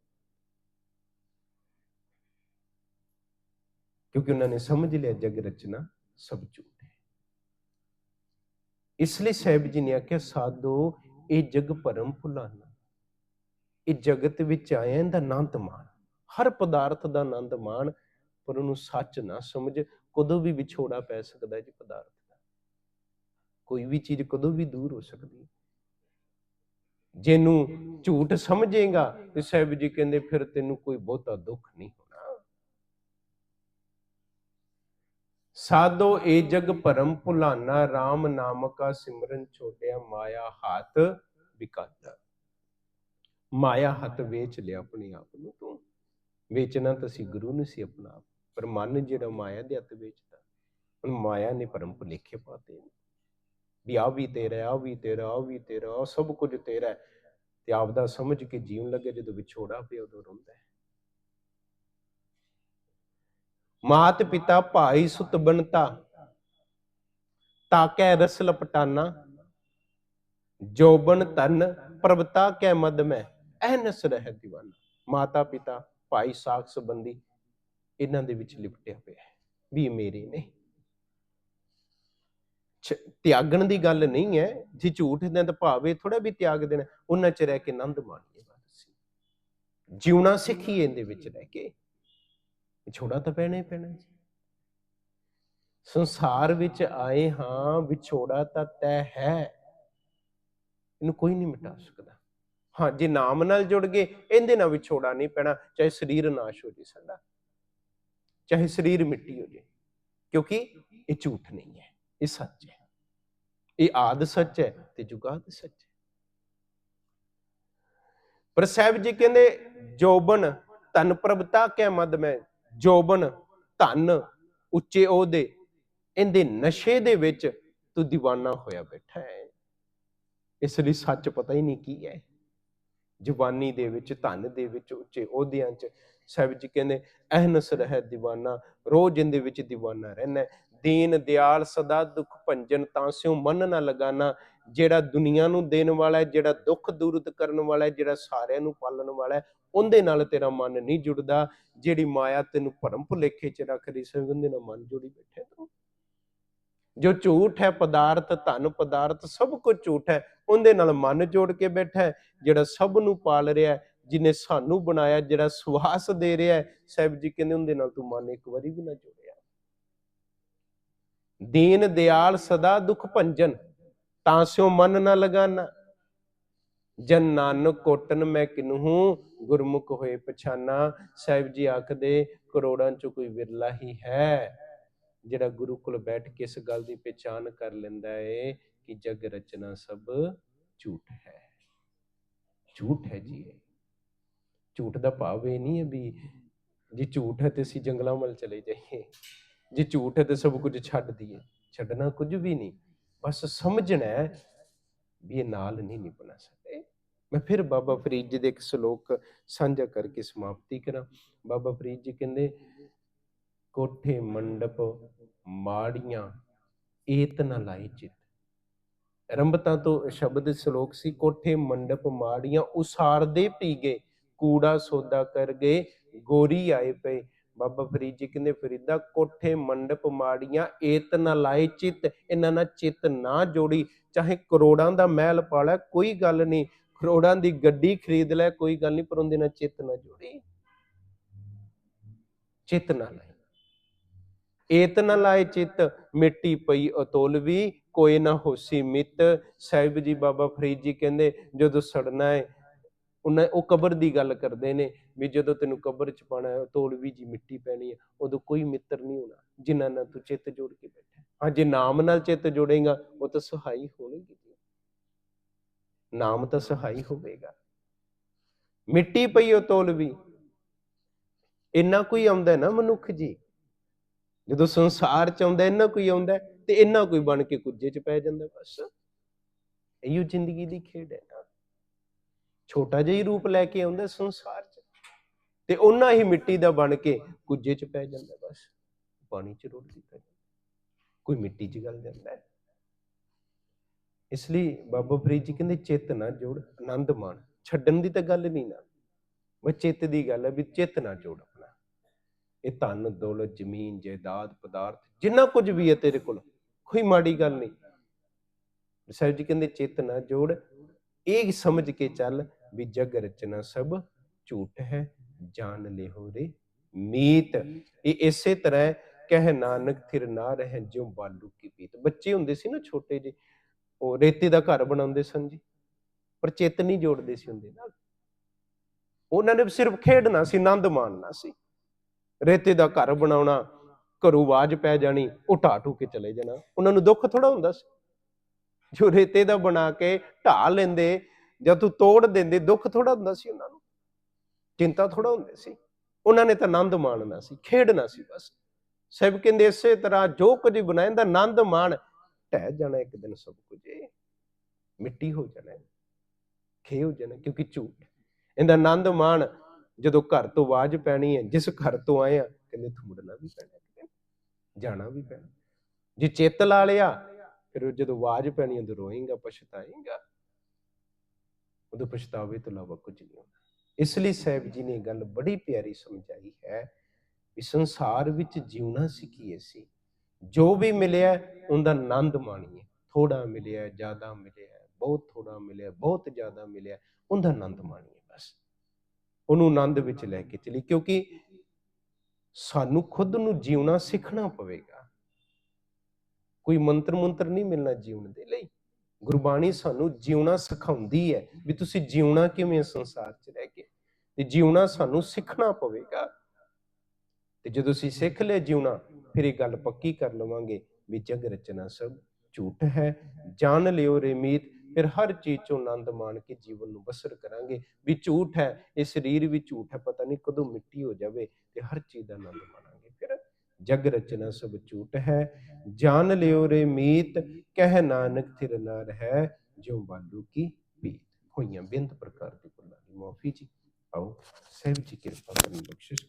ਕਿਉਂਕਿ ਉਹਨਾਂ ਨੇ ਸਮਝ ਲਿਆ ਜਗ ਰਚਨਾ ਸਭ ਝੂਠ ਇਸ ਲਈ ਸਾਹਿਬ ਜੀ ਨੇ ਆਖਿਆ, ਸਾਧੋ, ਇਹ ਜਗ ਭਰਮ ਭੁਲਾਨਾ। ਇਹ ਜਗਤ ਵਿੱਚ ਆਇਆ ਇਹਦਾ ਆਨੰਦ ਮਾਣ। ਹਰ ਪਦਾਰਥ ਦਾ ਆਨੰਦ ਮਾਣ, ਪਰ ਉਹਨੂੰ ਸੱਚ ਨਾ ਸਮਝ, ਕਦੋਂ ਵੀ ਵਿਛੋੜਾ ਪੈ ਸਕਦਾ ਜੀ ਪਦਾਰਥ ਦਾ। ਕੋਈ ਵੀ ਚੀਜ਼ ਕਦੋਂ ਵੀ ਦੂਰ ਹੋ ਸਕਦੀ ਹੈ। ਜਿਹਨੂੰ ਝੂਠ ਸਮਝੇਗਾ, ਤੇ ਸਾਹਿਬ ਜੀ ਕਹਿੰਦੇ, ਫਿਰ ਤੈਨੂੰ ਕੋਈ ਬਹੁਤਾ ਦੁੱਖ ਨਹੀਂ ਹੋਣਾ ਸਾਧੋ ਇਹ ਜਗ ਭਰਮ ਭੁਲਾਨਾ RAM ਨਾਮ ਕਾ ਸਿਮਰਨ ਛੋਟਿਆ ਮਾਇਆ ਹੱਥ ਵਿਕਾਤਾ ਮਾਇਆ ਹੱਥ ਵੇਚ ਲਿਆ ਆਪਣੇ ਆਪ ਨੂੰ ਤੂੰ। ਵੇਚਣਾ ਤਾਂ ਸੀ ਗੁਰੂ ਨੇ ਸੀ ਆਪਣਾ ਆਪ। ਪਰ ਮਨ ਜਿਹੜਾ ਮਾਇਆ ਦੇ ਹੱਥ ਵੇਚਦਾ, ਹੁਣ ਮਾਇਆ ਨੇ ਭਰਮ ਭੁਲੇਖੇ ਪਾਤੇ ਨੇ। ਵੀ ਆ ਵੀ ਤੇਰਾ ਆ ਵੀ ਤੇਰਾ ਆ ਵੀ ਤੇਰਾ, ਆਹ ਸਭ ਕੁਝ ਤੇਰਾ ਹੈ। ਤੇ ਆਪਦਾ ਸਮਝ ਕੇ ਜੀਵਨ ਲੱਗੇ ਜਦੋਂ ਵਿਛੋੜਾ ਪਿਆ ਉਦੋਂ ਰੋਂਦਾ ਹੈ। ਮਾਤ ਪਿਤਾ ਭਾਈ ਸੁਤ ਬਣਤਾ ਤਾਕੈ ਰਸ ਲਪਟਾਨਾ ਜੋਬਨ ਤਨ ਪ੍ਰਭਤਾ ਕੈ ਮਦ ਮੈਂ ਅਹਨਸ ਰਹਿ ਦੀਵਾਨਾ। ਮਾਤਾ ਪਿਤਾ ਭਾਈ ਸਾਖ ਸੰਬੰਧੀ ਇਹਨਾਂ ਦੇ ਵਿੱਚ ਲਿਪਟਿਆ ਪਿਆ ਵੀ ਮੇਰੇ ਨੇ। ਤਿਆਗਣ ਦੀ ਗੱਲ ਨਹੀਂ ਹੈ, ਜੇ ਝੂਠ ਦੇ ਤਾਂ ਭਾਵੇਂ ਥੋੜਾ ਵੀ ਤਿਆਗ ਦੇਣਾ, ਉਹਨਾਂ ਚ ਰਹਿ ਕੇ ਆਨੰਦ ਮਾਣੀਏ ਬਸ ਜਿਉਣਾ ਸਿੱਖੀਏ ਇਹਦੇ ਵਿੱਚ ਰਹਿ ਕੇ। ਵਿਛੋੜਾ ਤਾਂ ਪੈਣਾ ਹੀ ਪੈਣਾ ਜੀ। ਸੰਸਾਰ ਵਿੱਚ ਆਏ ਹਾਂ ਵਿਛੋੜਾ ਤਾਂ ਤੈ ਹੈ। ਇਹਨੂੰ ਕੋਈ ਨਹੀਂ ਮਿਟਾ ਸਕਦਾ। ਹਾਂ, ਜੇ ਨਾਮ ਨਾਲ ਜੁੜ ਗਏ, ਇਹਦੇ ਨਾਲ ਵਿਛੋੜਾ ਨਹੀਂ ਪੈਣਾ, ਚਾਹੇ ਸਰੀਰ ਨਾਸ਼ ਹੋ ਜੇ ਸਾਡਾ, ਚਾਹੇ ਸਰੀਰ ਮਿੱਟੀ ਹੋ ਜੇ, ਕਿਉਂਕਿ ਇਹ ਝੂਠ ਨਹੀਂ ਹੈ, ਇਹ ਸੱਚ ਹੈ। ਇਹ ਆਦ ਸੱਚ ਹੈ ਤੇ ਜੁਗਾਦ ਸੱਚ ਹੈ। ਪਰ ਸਾਹਿਬ ਜੀ ਕਹਿੰਦੇ, ਜੋਬਨ ਧਨ ਪ੍ਰਭਤਾ ਕੈ ਮਦ ਮੈਂ ਜੋਬਨ, ਧਨ, ਉੱਚੇ ਅਹੁਦੇ, ਇਹਦੇ ਨਸ਼ੇ ਦੇ ਵਿੱਚ ਤੂੰ دیਵਾਨਾ ਹੋਇਆ ਬੈਠਾ ਹੈ। ਇਸ ਲਈ ਸੱਚ ਪਤਾ ਹੀ ਨਹੀਂ ਕੀ ਹੈ। ਜਵਾਨੀ ਦੇ ਵਿੱਚ, ਧਨ ਦੇ ਵਿੱਚ, ਉੱਚੇ ਅਹੁਦਿਆਂ 'ਚ, ਸਾਹਿਬ ਜੀ ਕਹਿੰਦੇ, ਅਹਨਸ ਰਹਿ دیਵਾਨਾ ਰੋਜ਼ ਇਹਦੇ ਵਿੱਚ دیਵਾਨਾ ਰਹਿਣਾ ਦੀਨ ਦਿਆਲ ਸਦਾ ਦੁੱਖ ਭੰਜਨ, ਤਾਂ ਸਿਉ ਮਨ ਨਾ ਲਗਾਨਾ, ਜਿਹੜਾ ਦੁਨੀਆ ਨੂੰ ਦੇਣ ਵਾਲਾ ਹੈ, ਜਿਹੜਾ ਦੁੱਖ ਦੂਰਤ ਕਰਨ ਵਾਲਾ ਹੈ, ਜਿਹੜਾ ਸਾਰਿਆਂ ਨੂੰ ਪਾਲਣ ਵਾਲਾ ਹੈ ਉਹਦੇ ਨਾਲ ਤੇਰਾ ਮਨ ਨਹੀਂ ਜੁੜਦਾ, ਜਿਹੜੀ ਮਾਇਆ ਤੈਨੂੰ ਭਰਮ ਭੁਲੇਖੇ 'ਚ ਰੱਖਦੀ ਸਭ ਉਹਦੇ ਨਾਲ ਮਨ ਜੁੜੀ ਬੈਠੇ ਤੂੰ। ਜੋ ਝੂਠ ਹੈ, ਪਦਾਰਥ, ਧਨ, ਪਦਾਰਥ, ਸਭ ਕੁਝ ਝੂਠ ਹੈ, ਉਹਦੇ ਨਾਲ ਮਨ ਜੋੜ ਕੇ ਬੈਠਾ ਜਿਹੜਾ ਸਭ ਨੂੰ ਪਾਲ ਰਿਹਾ ਹੈ ਜਿਨੇ ਸਾਨੂੰ ਬਣਾਇਆ, ਜਿਹੜਾ ਸੁਹਾਸ ਦੇ ਰਿਹਾ ਸਾਹਿਬ ਜੀ ਕਹਿੰਦੇ ਉਹਦੇ ਨਾਲ ਤੂੰ ਮਨ ਇੱਕ ਵਾਰੀ ਵੀ ਨਾ ਜੋੜਿਆ। ਦੀਨ ਦਿਆਲ ਸਦਾ ਦੁਖ ਭੰਜਨ, ਤਾਂ ਸਿਓ ਮਨ ਨਾ ਲਗਾਨਾ। ਜਨ ਨਾਨਕ ਕੋਟਨ ਮੈਂ ਕਿਨਹੂ ਗੁਰਮੁਖ ਹੋਏ ਪਛਾਨਾ, ਸਾਹਿਬ ਜੀ ਆਖਦੇ, ਕਰੋੜਾਂ ਚ ਕੋਈ ਵਿਰਲਾ ਹੀ ਹੈ। ਜਿਹੜਾ ਗੁਰੂ ਕੋਲ ਬੈਠ ਕੇ ਇਸ ਗੱਲ ਦੀ ਪਛਾਣ ਕਰ ਲੈਂਦਾ ਏ ਕਿ ਜਗ ਰਚਨਾ ਸਭ ਝੂਠ ਹੈ। ਝੂਠ ਹੈ ਜੀ ਇਹ। ਝੂਠ ਦਾ ਭਾਵ ਇਹ ਨਹੀਂ ਹੈ ਵੀ ਜੇ ਝੂਠ ਹੈ ਤੇ ਅਸੀਂ ਜੰਗਲਾਂ ਵੱਲ ਚਲੇ ਜਾਈਏ। ਜੇ ਝੂਠ ਹੈ ਤੇ ਸਭ ਕੁਝ ਛੱਡ ਦਈਏ। ਛੱਡਣਾ ਕੁਝ ਵੀ ਨਹੀਂ। ਬਸ ਸਮਝਣਾ ਵੀ ਇਹ ਨਾਲ ਨਹੀਂ ਨਿਭਣਾ ਸਾਡੇ ਮੈਂ ਫਿਰ ਬਾਬਾ ਫਰੀਦ ਜੀ ਦੇ ਇੱਕ ਸ਼ਲੋਕ ਸਾਂਝਾ ਕਰਕੇ ਸਮਾਪਤੀ ਕਰਾਂ। ਬਾਬਾ ਫਰੀਦ ਜੀ ਕਹਿੰਦੇ, ਕੋਠੇ ਮੰਡਪ ਮਾੜੀਆਂ ਏਤ ਨਾ ਲਾਈ ਚਿਤ। ਰੰਬਤਾ ਤੋਂ ਸ਼ਬਦ ਸ਼ਲੋਕ ਸੀ, ਕੋਠੇ ਮੰਡਪ ਮਾੜੀਆਂ ਉਸਾਰਦੇ ਪੀ ਗਏ ਕੂੜਾ ਸੌਦਾ ਕਰ ਗਏ, ਗੋਰੀ ਆਏ ਪਏ। ਬਾਬਾ ਫਰੀਦ ਜੀ ਕਹਿੰਦੇ, ਫਰੀਦਾ, ਕੋਠੇ ਮੰਡਪ ਮਾੜੀਆਂ ਏਤ ਨਾ ਲਾਏ ਚਿਤ, ਇਹਨਾਂ ਨਾਲ ਚਿਤ ਨਾ ਜੋੜੀ। ਚਾਹੇ ਕਰੋੜਾਂ ਦਾ ਮਹਿਲ ਪਾਲਾ, ਕੋਈ ਗੱਲ ਨਹੀਂ। ਕਰੋੜਾਂ ਦੀ ਗੱਡੀ ਖਰੀਦ ਲੈ, ਕੋਈ ਗੱਲ ਨਹੀਂ, ਪਰ ਉਹਦੇ ਨਾਲ ਚਿੱਤ ਨਾ ਜੋੜੀ। ਚਿੱਤ ਨਾ ਲਾਈ ਏਤ ਨਾ ਲਾਏ, ਚਿੱਤ ਮਿੱਟੀ ਪਈ ਅਤੋਲਵੀ ਕੋਈ ਨਾ ਹੋਸੀ ਮਿੱਤ। ਸਾਹਿਬ ਜੀ, ਬਾਬਾ ਫਰੀਦ ਜੀ ਕਹਿੰਦੇ, ਜਦੋਂ ਸੜਨਾ ਹੈ ਉਹਨਾਂ, ਉਹ ਕਬਰ ਦੀ ਗੱਲ ਕਰਦੇ ਨੇ, ਵੀ ਜਦੋਂ ਤੈਨੂੰ ਕਬਰ ਚ ਪਾਣਾ ਹੈ ਤੋਲਵੀ ਜੀ ਮਿੱਟੀ ਪੈਣੀ ਹੈ ਉਦੋਂ ਕੋਈ ਮਿੱਤਰ ਨਹੀਂ ਹੋਣਾ, ਜਿਨ੍ਹਾਂ ਨਾਲ ਤੂੰ ਚਿੱਤ ਜੋੜ ਕੇ ਬੈਠਾ। ਹਾਂ, ਜੇ ਨਾਮ ਨਾਲ ਚਿੱਤ ਜੋੜੇਗਾ, ਉਹ ਤਾਂ ਸਹਾਈ ਹੋਣਗੇ। ਨਾਮ ਤਾਂ ਸਹਾਈ ਹੋਵੇਗਾ। ਮਿੱਟੀ ਪਈ ਉਹ ਤੋਲਵੀ ਇੰਨਾ ਕੋਈ ਆਉਂਦਾ ਨਾ ਮਨੁੱਖ ਜੀ। ਜਦੋਂ ਸੰਸਾਰ ਚ ਆਉਂਦਾ, ਇੰਨਾ ਕੋਈ ਆਉਂਦਾ ਤੇ ਇੰਨਾ ਕੋਈ ਬਣ ਕੇ ਕੁੱਜੇ ਚ ਪੈ ਜਾਂਦਾ ਬਸ। ਇਹੋ ਜ਼ਿੰਦਗੀ ਦੀ ਖੇਡ ਹੈ ਨਾ। ਛੋਟਾ ਜਿਹਾ ਹੀ ਰੂਪ ਲੈ ਕੇ ਆਉਂਦਾ ਸੰਸਾਰ ਚ। ਤੇ ਉਹਨਾਂ ਹੀ ਮਿੱਟੀ ਦਾ ਬਣ ਕੇ ਕੁੱਜੇ ਚ ਪੈ ਜਾਂਦਾ ਬਸ। ਪਾਣੀ ਚ ਰੁੜ ਦਿੱਤਾ ਕੋਈ ਮਿੱਟੀ ਚ ਗਲ ਜਾਂਦਾ ਇਸ ਲਈ ਬਾਬਾ ਫਰੀਦ ਜੀ ਕਹਿੰਦੇ ਚਿੱਤ ਨਾ ਜੋੜ, ਆਨੰਦ ਮਾਣ। ਛੱਡਣ ਦੀ ਤਾਂ ਗੱਲ ਨਹੀਂ ਨਾ। ਉਹ ਚਿੱਤ ਦੀ ਗੱਲ ਹੈ ਵੀ ਚਿੱਤ ਨਾ ਜੋੜ ਆਪਣਾ। ਇਹ ਧਨ, ਦੌਲਤ, ਜ਼ਮੀਨ, ਜਾਇਦਾਦ, ਪਦਾਰਥ, ਜਿੰਨਾ ਕੁਝ ਵੀ ਹੈ ਤੇਰੇ ਕੋਲ, ਕੋਈ ਮਾੜੀ ਗੱਲ ਨਹੀਂ। ਸਾਹਿਬ ਜੀ ਕਹਿੰਦੇ ਚਿੱਤ ਨਾ ਜੋੜ। ਇਹ ਸਮਝ ਕੇ ਚੱਲ ਵੀ ਜਗ ਰਚਨਾ ਸਭ ਝੂਠ ਹੈ ਜਾਣ ਲਿਓ ਰੇ ਮੀਤ। ਇਹ ਇਸੇ ਤਰ੍ਹਾਂ ਕਹਿ ਨਾਨਕ ਥਿਰ ਨਾ ਰਹਿ ਜਿਉ ਬਾਲੂ ਕੀ ਪੀਤ। ਬੱਚੇ ਹੁੰਦੇ ਸੀ ਨਾ ਛੋਟੇ ਜਿਹੇ ਉਹ ਰੇਤੇ ਦਾ ਘਰ ਬਣਾਉਂਦੇ ਸਨ ਜੀ, ਪਰ ਚਿੱਤ ਨਹੀਂ ਜੋੜਦੇ ਸੀ ਉਹਦੇ ਨਾਲ। ਉਹਨਾਂ ਨੇ ਸਿਰਫ ਖੇਡਣਾ ਸੀ, ਆਨੰਦ ਮਾਣਨਾ ਸੀ। ਰੇਤੇ ਦਾ ਘਰ ਬਣਾਉਣਾ, ਘਰੋਂ ਆਵਾਜ਼ ਪੈ ਜਾਣੀ, ਉਹ ਢਾਹ ਢੂ ਕੇ ਚਲੇ ਜਾਣਾ। ਉਹਨਾਂ ਨੂੰ ਦੁੱਖ ਥੋੜਾ ਹੁੰਦਾ ਸੀ। ਜੋ ਰੇਤੇ ਦਾ ਬਣਾ ਕੇ ਢਾਹ ਲੈਂਦੇ, ਜਾਂ ਤੂੰ ਤੋੜ ਦਿੰਦੇ, ਦੁੱਖ ਥੋੜਾ ਹੁੰਦਾ ਸੀ ਉਹਨਾਂ ਨੂੰ। ਚਿੰਤਾ ਥੋੜਾ ਹੁੰਦੀ ਸੀ। ਉਹਨਾਂ ਨੇ ਤਾਂ ਆਨੰਦ ਮਾਣਨਾ ਸੀ, ਖੇਡਣਾ ਸੀ ਬਸ। ਸਭ ਕਹਿੰਦੇ ਇਸੇ ਤਰ੍ਹਾਂ ਜੋ ਕੁਝ ਬਣਾਇੰਦਾ ਆਨੰਦ ਮਾਣ। ਢਹਿ ਜਾਣਾ ਇੱਕ ਦਿਨ ਸਭ ਕੁਝ ਮਿੱਟੀ ਹੋ ਜਾਣਾ, ਖੇ ਹੋ ਜਾਣਾ ਕਿਉਂਕਿ ਝੂਠ ਇਹਦਾ ਆਨੰਦ ਮਾਣ ਜਦੋਂ ਘਰ ਤੋਂ ਆਵਾਜ਼ ਪੈਣੀ ਹੈ, ਜਿਸ ਘਰ ਤੋਂ ਆਏ ਆ ਕਹਿੰਦੇ ਮੁੜਨਾ ਵੀ ਪੈਣਾ ਜਾਣਾ ਵੀ ਪੈਣਾ। ਜੇ ਚੇਤ ਲਾ ਲਿਆ, ਫਿਰ ਉਹ ਜਦੋਂ ਆਵਾਜ਼ ਪੈਣੀ, ਉਦੋਂ ਰੋਏਗਾ, ਪਛਤਾਏਗਾ, ਉਦੋਂ ਪਛਤਾਵੇ ਤੋਂ ਇਲਾਵਾ ਕੁਝ ਨਹੀਂ ਹੋਣਾ ਇਸ ਲਈ ਸਾਹਿਬ ਜੀ ਨੇ ਇਹ ਗੱਲ ਬੜੀ ਪਿਆਰੀ ਸਮਝਾਈ ਹੈ ਵੀ ਸੰਸਾਰ ਵਿੱਚ ਜਿਉਣਾ ਸਿੱਖੀਏ ਸੀ ਜੋ ਵੀ ਮਿਲਿਆ, ਉਹਦਾ ਆਨੰਦ ਮਾਣੀਏ। ਥੋੜਾ ਮਿਲਿਆ, ਜ਼ਿਆਦਾ ਮਿਲਿਆ, ਬਹੁਤ ਥੋੜਾ ਮਿਲਿਆ, ਬਹੁਤ ਜ਼ਿਆਦਾ ਮਿਲਿਆ, ਉਹਦਾ ਆਨੰਦ ਮਾਣੀਏ ਬਸ। ਉਹਨੂੰ ਆਨੰਦ ਵਿੱਚ ਲੈ ਕੇ ਚਲੀ ਕਿਉਂਕਿ ਸਾਨੂੰ ਖੁਦ ਨੂੰ ਜਿਉਣਾ ਸਿੱਖਣਾ ਪਵੇਗਾ। ਕੋਈ ਮੰਤਰ ਮੰਤਰ ਨਹੀਂ ਮਿਲਣਾ ਜੀਵਨ ਦੇ ਲਈ। ਗੁਰਬਾਣੀ ਸਾਨੂੰ ਜਿਉਣਾ ਸਿਖਾਉਂਦੀ ਹੈ ਵੀ ਤੁਸੀਂ ਜਿਉਣਾ ਕਿਵੇਂ ਸੰਸਾਰ 'ਚ ਰਹਿ ਕੇ। ਤੇ ਜਿਉਣਾ ਸਾਨੂੰ ਸਿੱਖਣਾ ਪਵੇਗਾ। ਤੇ ਜਦੋਂ ਅਸੀਂ ਸਿੱਖ ਲਿਆ ਜਿਉਣਾ ਫਿਰ ਇਹ ਗੱਲ ਪੱਕੀ ਕਰ ਲਵਾਂਗੇ ਵੀ ਜਗ ਰਚਨਾ ਸਭ ਝੂਠ ਹੈ। ਜਾਣ ਲਿਓ ਰੇ ਮੀਤ, ਫਿਰ ਹਰ ਚੀਜ਼ ਚੋਂ ਆਨੰਦ ਮਾਣ ਕੇ ਜੀਵਨ ਨੂੰ ਬਸਰ ਕਰਾਂਗੇ। ਵੀ ਝੂਠ ਹੈ, ਇਹ ਸਰੀਰ ਵੀ ਝੂਠ ਹੈ, ਪਤਾ ਨਹੀਂ ਕਦੋਂ ਮਿੱਟੀ ਹੋ ਜਾਵੇ ਤੇ ਹਰ ਚੀਜ਼ ਦਾ ਆਨੰਦ ਮਾਣਾਂਗੇ। ਫਿਰ ਜਗ ਰਚਨਾ ਸਭ ਝੂਠ ਹੈ। ਜਾਣ ਲਿਓ ਰੇ ਮੀਤ, ਕਹਿ ਨਾਨਕ ਥਿਰ ਨਾ ਰਹਿ, ਜਿਉ ਬਾਲੂ ਕੀ ਪੀਤ ਹੋਈਆਂ ਬਿੰਦ ਪ੍ਰਕਾਰ ਦੀ ਭੁੱਲਾਂ ਦੀ ਮਾਫੀ ਜੀ। ਆਓ ਸਹਿਬ ਜੀ, ਕਿਰਪਾ ਕਰਨ ਬਖਸ਼ਿਸ਼